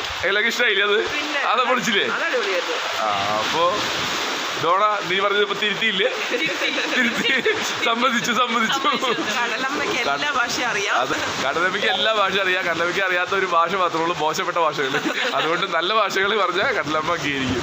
ഇഷ്ടമായില്ലേ അത്? അതെ പൊളിച്ചില്ലേ? ആ അപ്പോ ഡോണ നീ പറഞ്ഞത് ഇപ്പൊ തിരുത്തിയില്ലേ. തിരുത്തി സമ്മതിച്ചു. സമ്മതിച്ചു. കടലമ്മയ്ക്ക് എല്ലാ ഭാഷ അറിയാം. കടലമ്മയ്ക്ക് അറിയാത്ത ഒരു ഭാഷ മാത്രമേ ഉള്ളൂ മോശപ്പെട്ട ഭാഷകൾ അതുകൊണ്ട് നല്ല ഭാഷകൾ പറഞ്ഞാൽ കടലമ്മ അംഗീകരിക്കും.